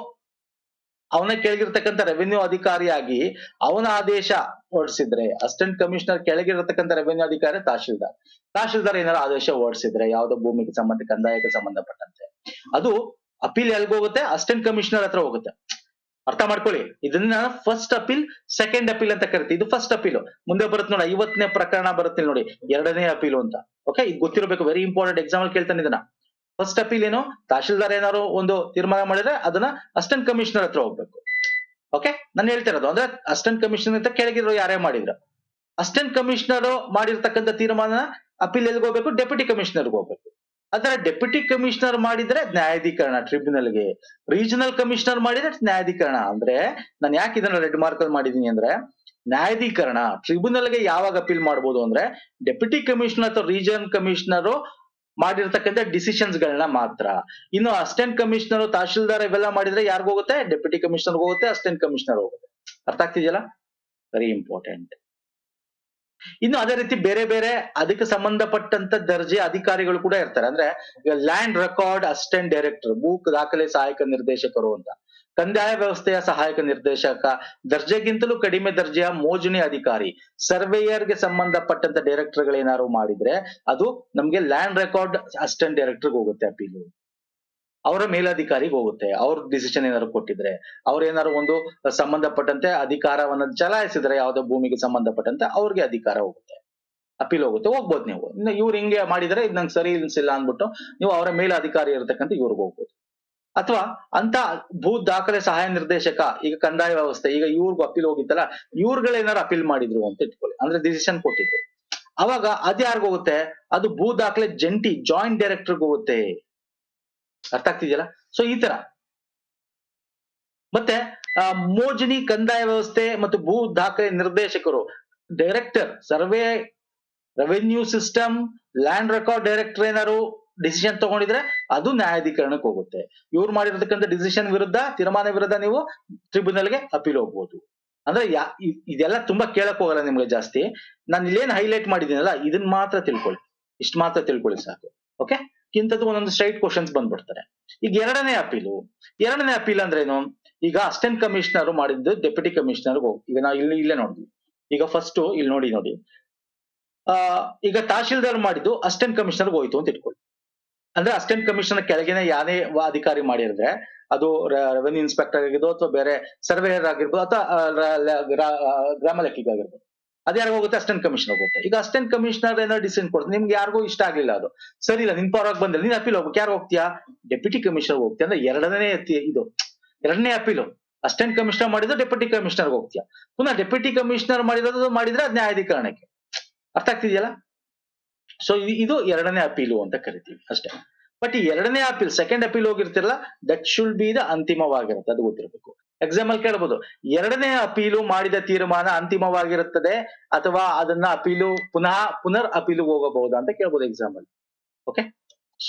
S1: ಅವನ ಕೆಳಗಿರ್ತಕ್ಕಂತ ರೆವೆನ್ಯೂ ಅಧಿಕಾರಿಯಾಗಿ ಅವನ ಆದೇಶ ಹೊರಡಿಸಿದ್ರೆ, ಅಸಿಸ್ಟೆಂಟ್ ಕಮಿಷನರ್ ಕೆಳಗಿರತಕ್ಕಂಥ ರೆವೆನ್ಯೂ ಅಧಿಕಾರಿ ತಹಶೀಲ್ದಾರ್. ತಹಶೀಲ್ದಾರ್ ಏನಾರು ಆದೇಶ ಹೊರಡಿಸಿದ್ರೆ, ಯಾವ್ದೋ ಭೂಮಿಗೆ ಸಂಬಂಧ ಕಂದಾಯಕ್ಕೆ ಸಂಬಂಧಪಟ್ಟಂತೆ. ಅದು ಅಪೀಲ್ ಎಲ್ಗೋಗುತ್ತೆ ಅಸಿಸ್ಟೆಂಟ್ ಕಮಿಷನರ್ ಹತ್ರ ಹೋಗುತ್ತೆ. ಅರ್ಥ ಮಾಡ್ಕೊಳ್ಳಿ. ಇದನ್ನ ಫಸ್ಟ್ ಅಪೀಲ್ ಸೆಕೆಂಡ್ ಅಪೀಲ್ ಅಂತ ಕರಿತೀವಿ. ಇದು ಫಸ್ಟ್ ಅಪೀಲ್ ಮುಂದೆ ಬರುತ್ತೆ ನೋಡಿ, ಐವತ್ತನೇ ಪ್ರಕರಣ ಬರುತ್ತೆ ನೋಡಿ. ಎರಡನೇ ಅಪೀಲು ಅಂತ. ಓಕೆ ಇದು ಗೊತ್ತಿರಬೇಕು. ವೆರಿ ಇಂಪಾರ್ಟೆಂಟ್ ಎಕ್ಸಾಂಪಲ್ ಕೇಳ್ತಾನೆ ಇದನ್ನ. ಫಸ್ಟ್ ಅಪೀಲ್ ಏನು? ತಹಶೀಲ್ದಾರ್ ಏನಾದ್ರು ಒಂದು ತೀರ್ಮಾನ ಮಾಡಿದ್ರೆ ಅದನ್ನ ಅಸಿಸ್ಟೆಂಟ್ ಕಮಿಷನರ್ ಹತ್ರ ಹೋಗ್ಬೇಕು. ಓಕೆ ನಾನು ಹೇಳ್ತಾ ಇರೋದು. ಅಂದ್ರೆ ಅಸಿಸ್ಟೆಂಟ್ ಕಮಿಷನರ್ ಅಂತ ಕೆಳಗಿರೋ ಯಾರೇ ಮಾಡಿದ್ರು. ಅಸಿಸ್ಟೆಂಟ್ ಕಮಿಷನರ್ ಮಾಡಿರ್ತಕ್ಕಂಥ ತೀರ್ಮಾನ ಅಪೀಲ್ ಎಲ್ಲಿಗೆ ಹೋಗ್ಬೇಕು? ಡೆಪ್ಯೂಟಿ ಕಮಿಷನರ್ಗೆ ಹೋಗ್ಬೇಕು. ಅದರ ಡೆಪ್ಯೂಟಿ ಕಮಿಷನರ್ ಮಾಡಿದ್ರೆ ನ್ಯಾಯಾಧೀಕರಣ, ಟ್ರಿಬ್ಯುನಲ್ಗೆ. ರೀಜನಲ್ ಕಮಿಷನರ್ ಮಾಡಿದ್ರೆ ನ್ಯಾಯಾಧೀಕರಣ. ಅಂದ್ರೆ ನಾನು ಯಾಕೆ ಇದನ್ನ ರೆಡ್ ಮಾರ್ಕ್ ಅಲ್ಲಿ ಮಾಡಿದೀನಿ ಅಂದ್ರೆ, ನ್ಯಾಯಾಧೀಕರಣ, ಟ್ರಿಬ್ಯುನಲ್ಗೆ ಯಾವಾಗ ಅಪೀಲ್ ಮಾಡ್ಬೋದು ಅಂದ್ರೆ, ಡೆಪ್ಯೂಟಿ ಕಮಿಷನರ್ ಅಥವಾ ರೀಜನ್ ಕಮಿಷನರ್ ಮಾಡಿರ್ತಕ್ಕಂಥ ಡಿಸಿಷನ್ಸ್ ಗಳನ್ನ ಮಾತ್ರ. ಇನ್ನು ಅಸಿಸ್ಟೆಂಟ್ ಕಮಿಷನರ್, ತಹಶೀಲ್ದಾರ್ ಇವೆಲ್ಲ ಮಾಡಿದ್ರೆ ಯಾರಿಗೋಗುತ್ತೆ ಡೆಪ್ಯೂಟಿ ಕಮಿಷನರ್ ಹೋಗುತ್ತೆ, ಅಸಿಸ್ಟೆಂಟ್ ಕಮಿಷನರ್ ಹೋಗುತ್ತೆ. ಅರ್ಥ ಆಗ್ತಿದೆಯಲ್ಲ? ವೆರಿ ಇಂಪಾರ್ಟೆಂಟ್ ಇನ್ನು ಅದೇ ರೀತಿ ಬೇರೆ ಬೇರೆ ಅದಕ್ಕೆ ಸಂಬಂಧಪಟ್ಟಂತ ದರ್ಜೆ ಅಧಿಕಾರಿಗಳು ಕೂಡ ಇರ್ತಾರೆ. ಅಂದ್ರೆ ಲ್ಯಾಂಡ್ ರೆಕಾರ್ಡ್ ಅಸಿಸ್ಟೆಂಟ್ ಡೈರೆಕ್ಟರ್ ಭೂ ದಾಖಲೆ ಸಹಾಯಕ ನಿರ್ದೇಶಕರು ಅಂತ. ಕಂದಾಯ ವ್ಯವಸ್ಥೆಯ ಸಹಾಯಕ ನಿರ್ದೇಶಕ, ದರ್ಜೆಗಿಂತಲೂ ಕಡಿಮೆ ದರ್ಜೆಯ ಮೋಜಣಿ ಅಧಿಕಾರಿ ಸರ್ವೇಯರ್ಗೆ ಸಂಬಂಧಪಟ್ಟಂತ ಡೈರೆಕ್ಟರ್ ಗಳೇನಾದ್ರು ಮಾಡಿದ್ರೆ ಅದು ನಮ್ಗೆ ಲ್ಯಾಂಡ್ ರೆಕಾರ್ಡ್ ಅಸಿಸ್ಟೆಂಟ್ ಡೈರೆಕ್ಟರ್ಗೆ ಹೋಗುತ್ತೆ ಅಪೀಲು. ಅವರ ಮೇಲಧಿಕಾರಿಗೆ ಹೋಗುತ್ತೆ. ಅವ್ರ ಡಿಸಿಷನ್ ಏನಾದ್ರು ಕೊಟ್ಟಿದ್ರೆ, ಅವ್ರ ಏನಾದ್ರು ಒಂದು ಸಂಬಂಧಪಟ್ಟಂತೆ ಅಧಿಕಾರವನ್ನ ಚಲಾಯಿಸಿದ್ರೆ ಯಾವ್ದೋ ಭೂಮಿಗೆ ಸಂಬಂಧಪಟ್ಟಂತೆ ಅವ್ರಿಗೆ ಅಧಿಕಾರ ಹೋಗುತ್ತೆ. ಅಪೀಲ್ ಹೋಗುತ್ತೆ. ಹೋಗ್ಬೋದು ನೀವು. ಇನ್ನು ಇವ್ರು ಹಿಂಗೆ ಮಾಡಿದ್ರೆ ಇದು ನಂಗೆ ಸರಿ ಅನ್ಸಿಲ್ಲ ಅಂದ್ಬಿಟ್ಟು ನೀವು ಅವರ ಮೇಲಧಿಕಾರಿ ಇರತಕ್ಕಂತ ಇವ್ರಿಗೆ ಹೋಗ್ಬೋದು. ಅಥವಾ ಅಂತ ಭೂ ದಾಖಲೆ ಸಹಾಯ ನಿರ್ದೇಶಕ, ಈಗ ಕಂದಾಯ ವ್ಯವಸ್ಥೆ, ಈಗ ಇವ್ರಿಗೂ ಅಪೀಲ್ ಹೋಗಿತ್ತಲ್ಲ ಇವ್ರುಗಳೇನಾರು ಅಪೀಲ್ ಮಾಡಿದ್ರು ಅಂತ ಇಟ್ಕೊಳ್ಳಿ. ಅಂದ್ರೆ ಡಿಸಿಷನ್ ಕೊಟ್ಟಿದ್ರು. ಅವಾಗ ಅದ್ ಯಾರಿಗ್ ಹೋಗುತ್ತೆ? ಅದು ಭೂ ದಾಖಲೆ ಜಂಟಿ ಜಾಯಿಂಟ್ ಡೈರೆಕ್ಟರ್ಗೆ ಹೋಗುತ್ತೆ. ಅರ್ಥ ಆಗ್ತಿದೆಯಲ್ಲ? ಸೊ ಈ ತರ. ಮತ್ತೆ ಆ, ಮೋಜಣಿ ಕಂದಾಯ ವ್ಯವಸ್ಥೆ ಮತ್ತು ಭೂ ದಾಖಲೆ ನಿರ್ದೇಶಕರು director survey revenue system land record director ಏನಾರು ಡಿಸಿಷನ್ ತಗೊಂಡಿದ್ರೆ ಅದು ನ್ಯಾಯಾಧಿಕರಣಕ್ಕೆ ಹೋಗುತ್ತೆ. ಇವ್ರು ಮಾಡಿರತಕ್ಕಂಥ ಡಿಸಿಷನ್ ವಿರುದ್ಧ ತೀರ್ಮಾನ ವಿರುದ್ಧ ನೀವು ಟ್ರಿಬ್ಯುನಲ್ಗೆ ಅಪೀಲ್ ಹೋಗ್ಬೋದು. ಅಂದ್ರೆ ಯಾ ಇದೆಲ್ಲ ತುಂಬಾ ಕೇಳಕ್ ಹೋಗಲ್ಲ ನಿಮ್ಗೆ ಜಾಸ್ತಿ. ನಾನು ಇಲ್ಲೇನ್ ಹೈಲೈಟ್ ಮಾಡಿದ್ದೀನಲ್ಲ ಇದನ್ನ ಮಾತ್ರ ತಿಳ್ಕೊಳ್ಳಿ. ಇಷ್ಟು ಮಾತ್ರ ತಿಳ್ಕೊಳ್ಳಿ ಸಾಕು. ಓಕೆ ಇಂಥದ್ದು ಒಂದೊಂದು ಸ್ಟ್ರೈಟ್ ಕ್ವಶನ್ಸ್ ಬಂದ್ಬಿಡ್ತಾರೆ. ಈಗ ಎರಡನೇ ಅಪೀಲು ಎರಡನೇ ಅಪೀಲ್ ಅಂದ್ರೆ ಏನು ಈಗ ಅಸಿಸ್ಟೆಂಟ್ ಕಮಿಷನರ್ ಮಾಡಿದ್ದು ಡೆಪ್ಯೂಟಿ ಕಮಿಷನರ್ ಈಗ ನಾವು ಇಲ್ಲಿ, ಇಲ್ಲೇ ನೋಡಿದ್ವಿ. ಈಗ ಫಸ್ಟ್ ಇಲ್ಲಿ ನೋಡಿ ನೋಡಿ. ಆ, ಈಗ ತಹಶೀಲ್ದಾರ್ ಮಾಡಿದ್ದು ಅಸಿಸ್ಟೆಂಟ್ ಕಮಿಷನರ್ ಹೋಯ್ತು ಅಂತ ಇಟ್ಕೊಳ್ಳಿ. ಅಂದ್ರೆ ಅಸಿಸ್ಟೆಂಟ್ ಕಮಿಷನರ್ ಕೆಳಗಿನ ಯಾನೇ ಅಧಿಕಾರಿ ಮಾಡಿದ್ರೆ ಅದು ರೆವೆನ್ಯೂ ಇನ್ಸ್ಪೆಕ್ಟರ್ ಆಗಿರ್ಬೋದು ಅಥವಾ ಬೇರೆ ಸರ್ವೇಯರ್ ಆಗಿರ್ಬೋದು ಅಥವಾ ಗ್ರಾಮ ಲೆಕ್ಕಿಗ ಆಗಿರ್ಬೋದು ಅದ್ ಹೋಗುತ್ತೆ ಅಸ್ಟೆಂಟ್ ಕಮಿಷನ್ ಹೋಗುತ್ತೆ ಈಗ ಅಸ್ಟೆಂಟ್ ಕಮಿಷನರ್ ಏನೋ ಡಿಸಿಷನ್ ಕೊಡ್ತಾರೆ. ನಿಮ್ಗೆ ಯಾರಿಗೂ ಇಷ್ಟ ಆಗಿಲ್ಲ ಅದು. ಸರಿ ಇಲ್ಲ, ನಿನ್ ಪರವಾಗಿ ಬಂದಿಲ್ಲ. ನೀನ್ ಅಪೀಲ್ ಹೋಗ್ಬೇಕು. ಯಾರು ಹೋಗ್ತೀಯಾ? ಡೆಪ್ಯೂಟಿ ಕಮಿಷನರ್ ಹೋಗ್ತೀಯ ಅಂದ್ರೆ ಎರಡನೇ ಇದು, ಎರಡನೇ ಅಪೀಲು ಅಸ್ಟೆಂಟ್ ಕಮಿಷನರ್ ಮಾಡಿದ್ರೆ ಡೆಪ್ಯೂಟಿ ಕಮಿಷನರ್ ಹೋಗ್ತೀಯ. ಪುನಃ ಡೆಪ್ಯೂಟಿ ಕಮಿಷನರ್ ಮಾಡಿರೋದು ಮಾಡಿದ್ರೆ ಅದ್ ನ್ಯಾಯಾಧಿಕರಣಕ್ಕೆ. ಅರ್ಥ ಆಗ್ತಿದೆಯಲ್ಲ? ಸೊ ಇದು ಎರಡನೇ ಅಪೀಲು ಅಂತ ಕರಿತೀವಿ ಅಷ್ಟೇ. ಬಟ್ ಈ ಎರಡನೇ ಅಪೀಲ್ ಸೆಕೆಂಡ್ ಅಪೀಲ್ ಹೋಗಿರ್ತಿರಲ್ಲ ದಟ್ ಶುಡ್ ಬಿ ದ ಅಂತಿಮವಾಗಿರುತ್ತೆ. ಅದು ಗೊತ್ತಿರಬೇಕು. ಎಕ್ಸಾಮ್ ಅಲ್ಲಿ ಕೇಳ್ಬೋದು. ಎರಡನೇ ಅಪೀಲು ಮಾಡಿದ ತೀರ್ಮಾನ ಅಂತಿಮವಾಗಿರುತ್ತದೆ ಅಥವಾ ಅದನ್ನ ಅಪೀಲು ಪುನಃ ಪುನರ್ ಅಪೀಲು ಹೋಗಬಹುದು ಅಂತ ಕೇಳ್ಬೋದು ಎಕ್ಸಾಮ್ ಅಲ್ಲಿ. ಓಕೆ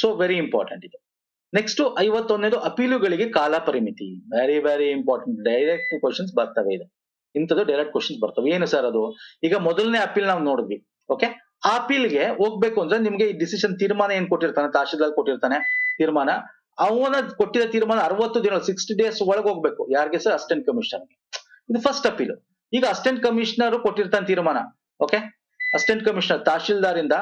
S1: ಸೊ ವೆರಿ ಇಂಪಾರ್ಟೆಂಟ್ ಇದು. ನೆಕ್ಸ್ಟ್ ಐವತ್ತೊಂದನೇದು ಅಪೀಲುಗಳಿಗೆ ಕಾಲ ಪರಿಮಿತಿ. Very very important direct questions ಬರ್ತವೆ ಇದು. ಇಂಥದ್ದು ಡೈರೆಕ್ಟ್ ಕ್ವಶನ್ಸ್ ಬರ್ತವೆ. ಏನು ಸರ್ ಅದು? ಈಗ ಮೊದಲನೇ ಅಪೀಲ್ ನಾವು ನೋಡಿದ್ವಿ. ಓಕೆ ಆ ಅಪೀಲ್ಗೆ ಹೋಗ್ಬೇಕು ಅಂದ್ರೆ ನಿಮ್ಗೆ ಈ ಡಿಸಿಷನ್ ತೀರ್ಮಾನ ಏನ್ ಕೊಟ್ಟಿರ್ತಾನೆ? ತಹಶೀಲ್ದಾರ್ ಕೊಟ್ಟಿರ್ತಾನೆ ತೀರ್ಮಾನ. ಅವನ ಕೊಟ್ಟಿರೋ ತೀರ್ಮಾನ ಅರವತ್ತು ದಿನ ಸಿಕ್ಸ್ಟಿ ಡೇಸ್ ಒಳಗೆ ಹೋಗ್ಬೇಕು. ಯಾರಿಗೆ ಸರ್? ಅಸಿಸ್ಟೆಂಟ್ ಕಮಿಷನ್ ಇದು ಫಸ್ಟ್ ಅಪೀಲ್ ಈಗ ಅಸಿಸ್ಟೆಂಟ್ ಕಮಿಷನರ್ ಕೊಟ್ಟಿರ್ತಾನೆ ತೀರ್ಮಾನ ಓಕೆ ಅಸಿಸ್ಟೆಂಟ್ ಕಮಿಷನರ್ ತಹಶೀಲ್ದಾರ್ ಇಂದ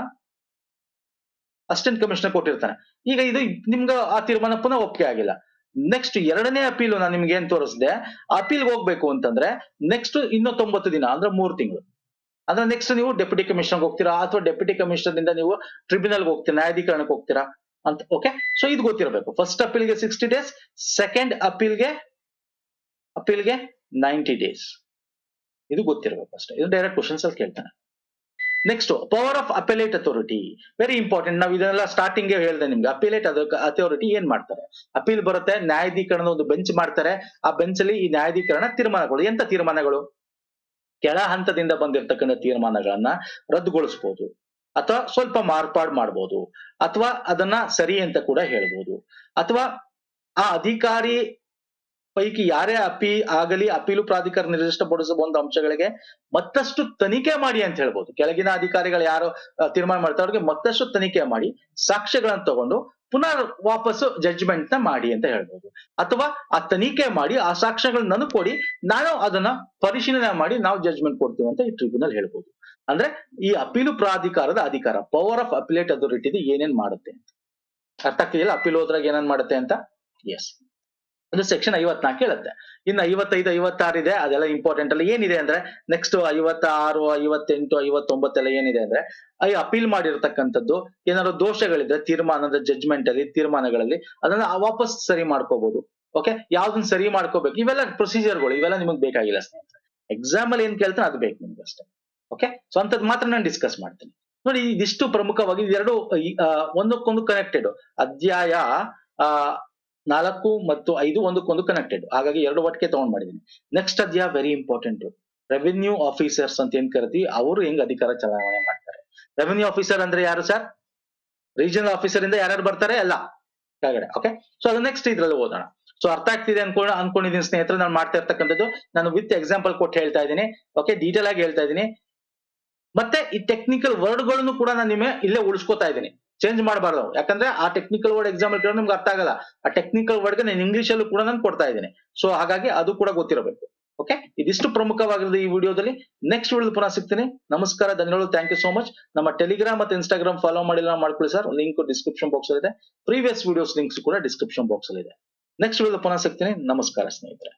S1: ಅಸಿಸ್ಟೆಂಟ್ ಕಮಿಷನರ್ ಕೊಟ್ಟಿರ್ತಾನೆ. ಈಗ ಇದು ನಿಮ್ಗೆ ಆ ತೀರ್ಮಾನ ಪುನಃ ಒಪ್ಪಿಗೆ ಆಗಿಲ್ಲ. ನೆಕ್ಸ್ಟ್ ಎರಡನೇ ಅಪೀಲು ನಾನು ನಿಮ್ಗೆ ಏನ್ ತೋರಿಸಿದೆ? ಅಪೀಲ್ ಹೋಗ್ಬೇಕು ಅಂತಂದ್ರೆ ನೆಕ್ಸ್ಟ್ ಇನ್ನೂ ತೊಂಬತ್ತು ದಿನ, ಅಂದ್ರೆ ಮೂರು ತಿಂಗಳು. ಅಂದ್ರೆ ನೆಕ್ಸ್ಟ್ ನೀವು ಡೆಪ್ಯೂಟಿ ಕಮಿಷನರ್ ಹೋಗ್ತೀರಾ? ಅಥವಾ ಡೆಪ್ಯೂಟಿ ಕಮಿಷನರ್ ನೀವು ಟ್ರಿಬ್ಯುನಲ್ ಹೋಗ್ತೀರಾ, ನ್ಯಾಯಾಧಿಕರಣಕ್ಕೆ ಹೋಗ್ತೀರಾ? ಅಂತ. ಓಕೆ ಸೊ ಇದು ಗೊತ್ತಿರಬೇಕು. ಫಸ್ಟ್ ಅಪೀಲ್ಗೆ ಸಿಕ್ಸ್ಟಿ ಡೇಸ್ ಸೆಕೆಂಡ್ ಅಪೀಲ್ಗೆ ಅಪೀಲ್ಗೆ ನೈಂಟಿ ಡೇಸ್ ಇದು ಗೊತ್ತಿರಬೇಕು ಅಷ್ಟೇ. ಇದು ಡೈರೆಕ್ಟ್ ಕ್ವಶನ್ಸ್ ಅಲ್ಲಿ ಕೇಳ್ತಾನೆ. Next power of appellate authority very important ನಾವು ಇದನ್ನೆಲ್ಲ ಸ್ಟಾರ್ಟಿಂಗ್ ಹೇಳಿದೆ ನಿಮ್ಗೆ. ಅಪೀಲೇಟ್ ಅಥಾರಿಟಿ ಏನ್ ಮಾಡ್ತಾರೆ? ಅಪೀಲ್ ಬರುತ್ತೆ, ನ್ಯಾಯಾಧೀಕರಣದ ಒಂದು ಬೆಂಚ್ ಮಾಡ್ತಾರೆ. ಆ ಬೆಂಚ್ ಅಲ್ಲಿ ಈ ನ್ಯಾಯಾಧೀಕರಣ ತೀರ್ಮಾನಗಳು. ಎಂತ ತೀರ್ಮಾನಗಳು? ಕೆಳ ಹಂತದಿಂದ ಬಂದಿರತಕ್ಕಂಥ ತೀರ್ಮಾನಗಳನ್ನ ರದ್ದುಗೊಳಿಸಬಹುದು ಅಥವಾ ಸ್ವಲ್ಪ ಮಾರ್ಪಾಡು ಮಾಡಬಹುದು ಅಥವಾ ಅದನ್ನ ಸರಿ ಅಂತ ಕೂಡ ಹೇಳ್ಬೋದು. ಅಥವಾ ಆ ಅಧಿಕಾರಿ ಪೈಕಿ ಯಾರೇ ಅಪಿ ಆಗಲಿ, ಅಪೀಲು ಪ್ರಾಧಿಕಾರ ನಿರ್ದಿಷ್ಟಪಡಿಸಬಹುದು ಅಂಶಗಳಿಗೆ ಮತ್ತಷ್ಟು ತನಿಖೆ ಮಾಡಿ ಅಂತ ಹೇಳ್ಬೋದು. ಕೆಳಗಿನ ಅಧಿಕಾರಿಗಳು ಯಾರು ತೀರ್ಮಾನ ಮಾಡ್ತಾರೆ ಅವ್ರಿಗೆ ಮತ್ತಷ್ಟು ತನಿಖೆ ಮಾಡಿ, ಸಾಕ್ಷ್ಯಗಳನ್ನ ತಗೊಂಡು ಪುನರ್ ವಾಪಸ್ ಜಡ್ಜ್ಮೆಂಟ್ನ ಮಾಡಿ ಅಂತ ಹೇಳ್ಬೋದು. ಅಥವಾ ಆ ತನಿಖೆ ಮಾಡಿ, ಆ ಸಾಕ್ಷ್ಯಗಳನ್ನ ಕೊಡಿ, ನಾನು ಅದನ್ನ ಪರಿಶೀಲನೆ ಮಾಡಿ, ನಾವು ಜಡ್ಜ್ಮೆಂಟ್ ಕೊಡ್ತೀವಿ ಅಂತ ಈ ಟ್ರಿಬ್ಯುನಲ್ ಹೇಳ್ಬೋದು. ಅಂದ್ರೆ ಈ ಅಪೀಲು ಪ್ರಾಧಿಕಾರದ ಅಧಿಕಾರ ಪವರ್ ಆಫ್ ಅಪಿಲೇಟ್ ಅಥಾರಿಟಿ ಏನೇನ್ ಮಾಡುತ್ತೆ ಅರ್ಥ ಆಗ್ತಿದೆಯಲ್ಲ? ಅಪೀಲ್ ಹೋದ್ರಾಗ ಏನೇನ್ ಮಾಡುತ್ತೆ ಅಂತ? ಎಸ್ ಅದು ಸೆಕ್ಷನ್ ಐವತ್ನಾಲ್ಕು ಹೇಳುತ್ತೆ. ಇನ್ನು ಐವತ್ತೈದು, ಐವತ್ತಾರು ಇದೆ, ಅದೆಲ್ಲ ಇಂಪಾರ್ಟೆಂಟ್ ಅಲ್ಲಿ ಏನಿದೆ ಅಂದ್ರೆ ನೆಕ್ಸ್ಟ್ ಐವತ್ತಾರು, ಐವತ್ತೆಂಟು, ಐವತ್ತೊಂಬತ್ತೆಲ್ಲ ಏನಿದೆ ಅಂದ್ರೆ ಈ ಅಪೀಲ್ ಮಾಡಿರ್ತಕ್ಕಂಥದ್ದು ಏನಾದ್ರು ದೋಷಗಳಿದ್ರೆ ತೀರ್ಮಾನದ ಜಜ್ಮೆಂಟ್ ಅಲ್ಲಿ, ತೀರ್ಮಾನಗಳಲ್ಲಿ, ಅದನ್ನ ವಾಪಸ್ ಸರಿ ಮಾಡ್ಕೋಬಹುದು ಓಕೆ ಯಾವ್ದನ್ನ ಸರಿ ಮಾಡ್ಕೋಬೇಕು? ಇವೆಲ್ಲ ಪ್ರೊಸೀಜರ್ಗಳು ಇವೆಲ್ಲ ನಿಮಗೆ ಬೇಕಾಗಿಲ್ಲ ಸ್ನೇಹಿತರೆ. ಎಕ್ಸಾಮ್ ಅಲ್ಲಿ ಏನ್ ಕೇಳ್ತಾನೆ ಅದು ಬೇಕು ನಿಮ್ಗೆ ಅಷ್ಟೇ. ಓಕೆ ಸೊ ಅಂತದ್ ಮಾತ್ರ ನಾನು ಡಿಸ್ಕಸ್ ಮಾಡ್ತೀನಿ. ನೋಡಿ ಇದಿಷ್ಟು ಪ್ರಮುಖವಾಗಿ ಈ, ಒಂದಕ್ಕೊಂದು ಕನೆಕ್ಟೆಡ್ ಅಧ್ಯಾಯ ಆ ನಾಲ್ಕು ಮತ್ತು ಐದು ಒಂದಕ್ಕೊಂದು ಕನೆಕ್ಟೆಡ್ ಹಾಗಾಗಿ ಎರಡು ಒಟ್ಟಿಗೆ ತಗೊಂಡ್ ಮಾಡಿದೀನಿ. ನೆಕ್ಸ್ಟ್ ಅಧ್ಯಾಯ ವೆರಿ ಇಂಪಾರ್ಟೆಂಟ್ ರೆವಿನ್ಯೂ ಆಫೀಸರ್ಸ್ ಅಂತ ಏನ್ ಕರಿತೀವಿ? ಅವರು ಹೆಂಗ್ ಅಧಿಕಾರ ಚಲಾವಣೆ ಮಾಡ್ತಾರೆ? ರೆವೆನ್ಯೂ ಆಫೀಸರ್ ಅಂದ್ರೆ ಯಾರು ಸರ್ ರೀಜನಲ್ ಆಫೀಸರ್ ಇಂದ ಯಾರ್ಯಾರು ಬರ್ತಾರೆ? ಎಲ್ಲ. ಕೆಳಗಡೆ. ಓಕೆ ಸೊ ಅದು ನೆಕ್ಸ್ಟ್ ಇದ್ರಲ್ಲಿ ಓದೋಣ. ಸೊ ಅರ್ಥ ಆಗ್ತಿದೆ ಅನ್ಕೊಂಡು ಅನ್ಕೊಂಡಿದ್ದೀನಿ ಸ್ನೇಹಿತರೆ ನಾನು ಮಾಡ್ತಾ ಇರ್ತಕ್ಕಂಥದ್ದು. ನಾನು ವಿತ್ ಎಕ್ಸಾಂಪಲ್ ಕೊಟ್ಟು ಹೇಳ್ತಾ ಇದ್ದೀನಿ. ಓಕೆ ಡೀಟೇಲ್ ಆಗಿ ಹೇಳ್ತಾ ಇದ್ದೀನಿ. ಮತ್ತೆ ಈ ಟೆಕ್ನಿಕಲ್ ವರ್ಡ್ಗಳನ್ನು ಕೂಡ ನಾನು ನಿಮಗೆ ಇಲ್ಲೇ ಉಳಿಸ್ಕೊತಾ ಇದ್ದೀನಿ. ಚೇಂಜ್ ಮಾಡಬಾರ್ದು. ಯಾಕಂದ್ರೆ ಆ ಟೆಕ್ನಿಕಲ್ ವರ್ಡ್ ಎಕ್ಸಾಮ್ ಕೇಳಿದ್ರೆ ನಿಮ್ಗೆ ಅರ್ಥ ಆಗಲ್ಲ. ಆ ಟೆಕ್ನಿಕಲ್ ವರ್ಡ್ಗೆ ನಾನು ಇಂಗ್ಲಿಷ್ ಅಲ್ಲೂ ಕೂಡ ನಾನು ಕೊಡ್ತಾ ಇದ್ದೀನಿ. ಸೊ ಹಾಗಾಗಿ ಅದು ಕೂಡ ಗೊತ್ತಿರಬೇಕು. ಓಕೆ ಇದಿಷ್ಟು ಪ್ರಮುಖವಾಗಿರೋದು ಈ ವಿಡಿಯೋದಲ್ಲಿ. ನೆಕ್ಸ್ಟ್ ವಿಡಿಯೋ ಪುನಃ ಸಿಗ್ತೀನಿ. ನಮಸ್ಕಾರ, ಧನ್ಯವಾದಗಳು. ಥ್ಯಾಂಕ್ ಯು ಸೋ ಮಚ್ ನಮ್ಮ ಟೆಲಿಗ್ರಾಮ್ ಮತ್ತೆ ಇನ್ಸ್ಟಾಗ್ರಾಮ್ ಫಾಲೋ ಮಾಡಿಲ್ಲ ಮಾಡ್ಕೊಳ್ಳಿ ಸರ್ ಲಿಂಕ್ ಡಿಸ್ಕ್ರಿಪ್ಷನ್ ಬಾಕ್ಸ್ ಅಲ್ಲಿ ಇದೆ. ಪ್ರೀವಿಯಸ್ ವಿಡಿಯೋಸ್ ಲಿಂಕ್ಸ್ ಕೂಡ ಡಿಸ್ಕ್ರಿಪ್ಷನ್ ಬಾಕ್ಸ್ ಅಲ್ಲಿ ಇದೆ. ನೆಕ್ಸ್ಟ್ ವಿಡಿಯೋ ಪುನಃ ಸಿಗ್ತೀನಿ. ನಮಸ್ಕಾರ ಸ್ನೇಹಿತರೆ.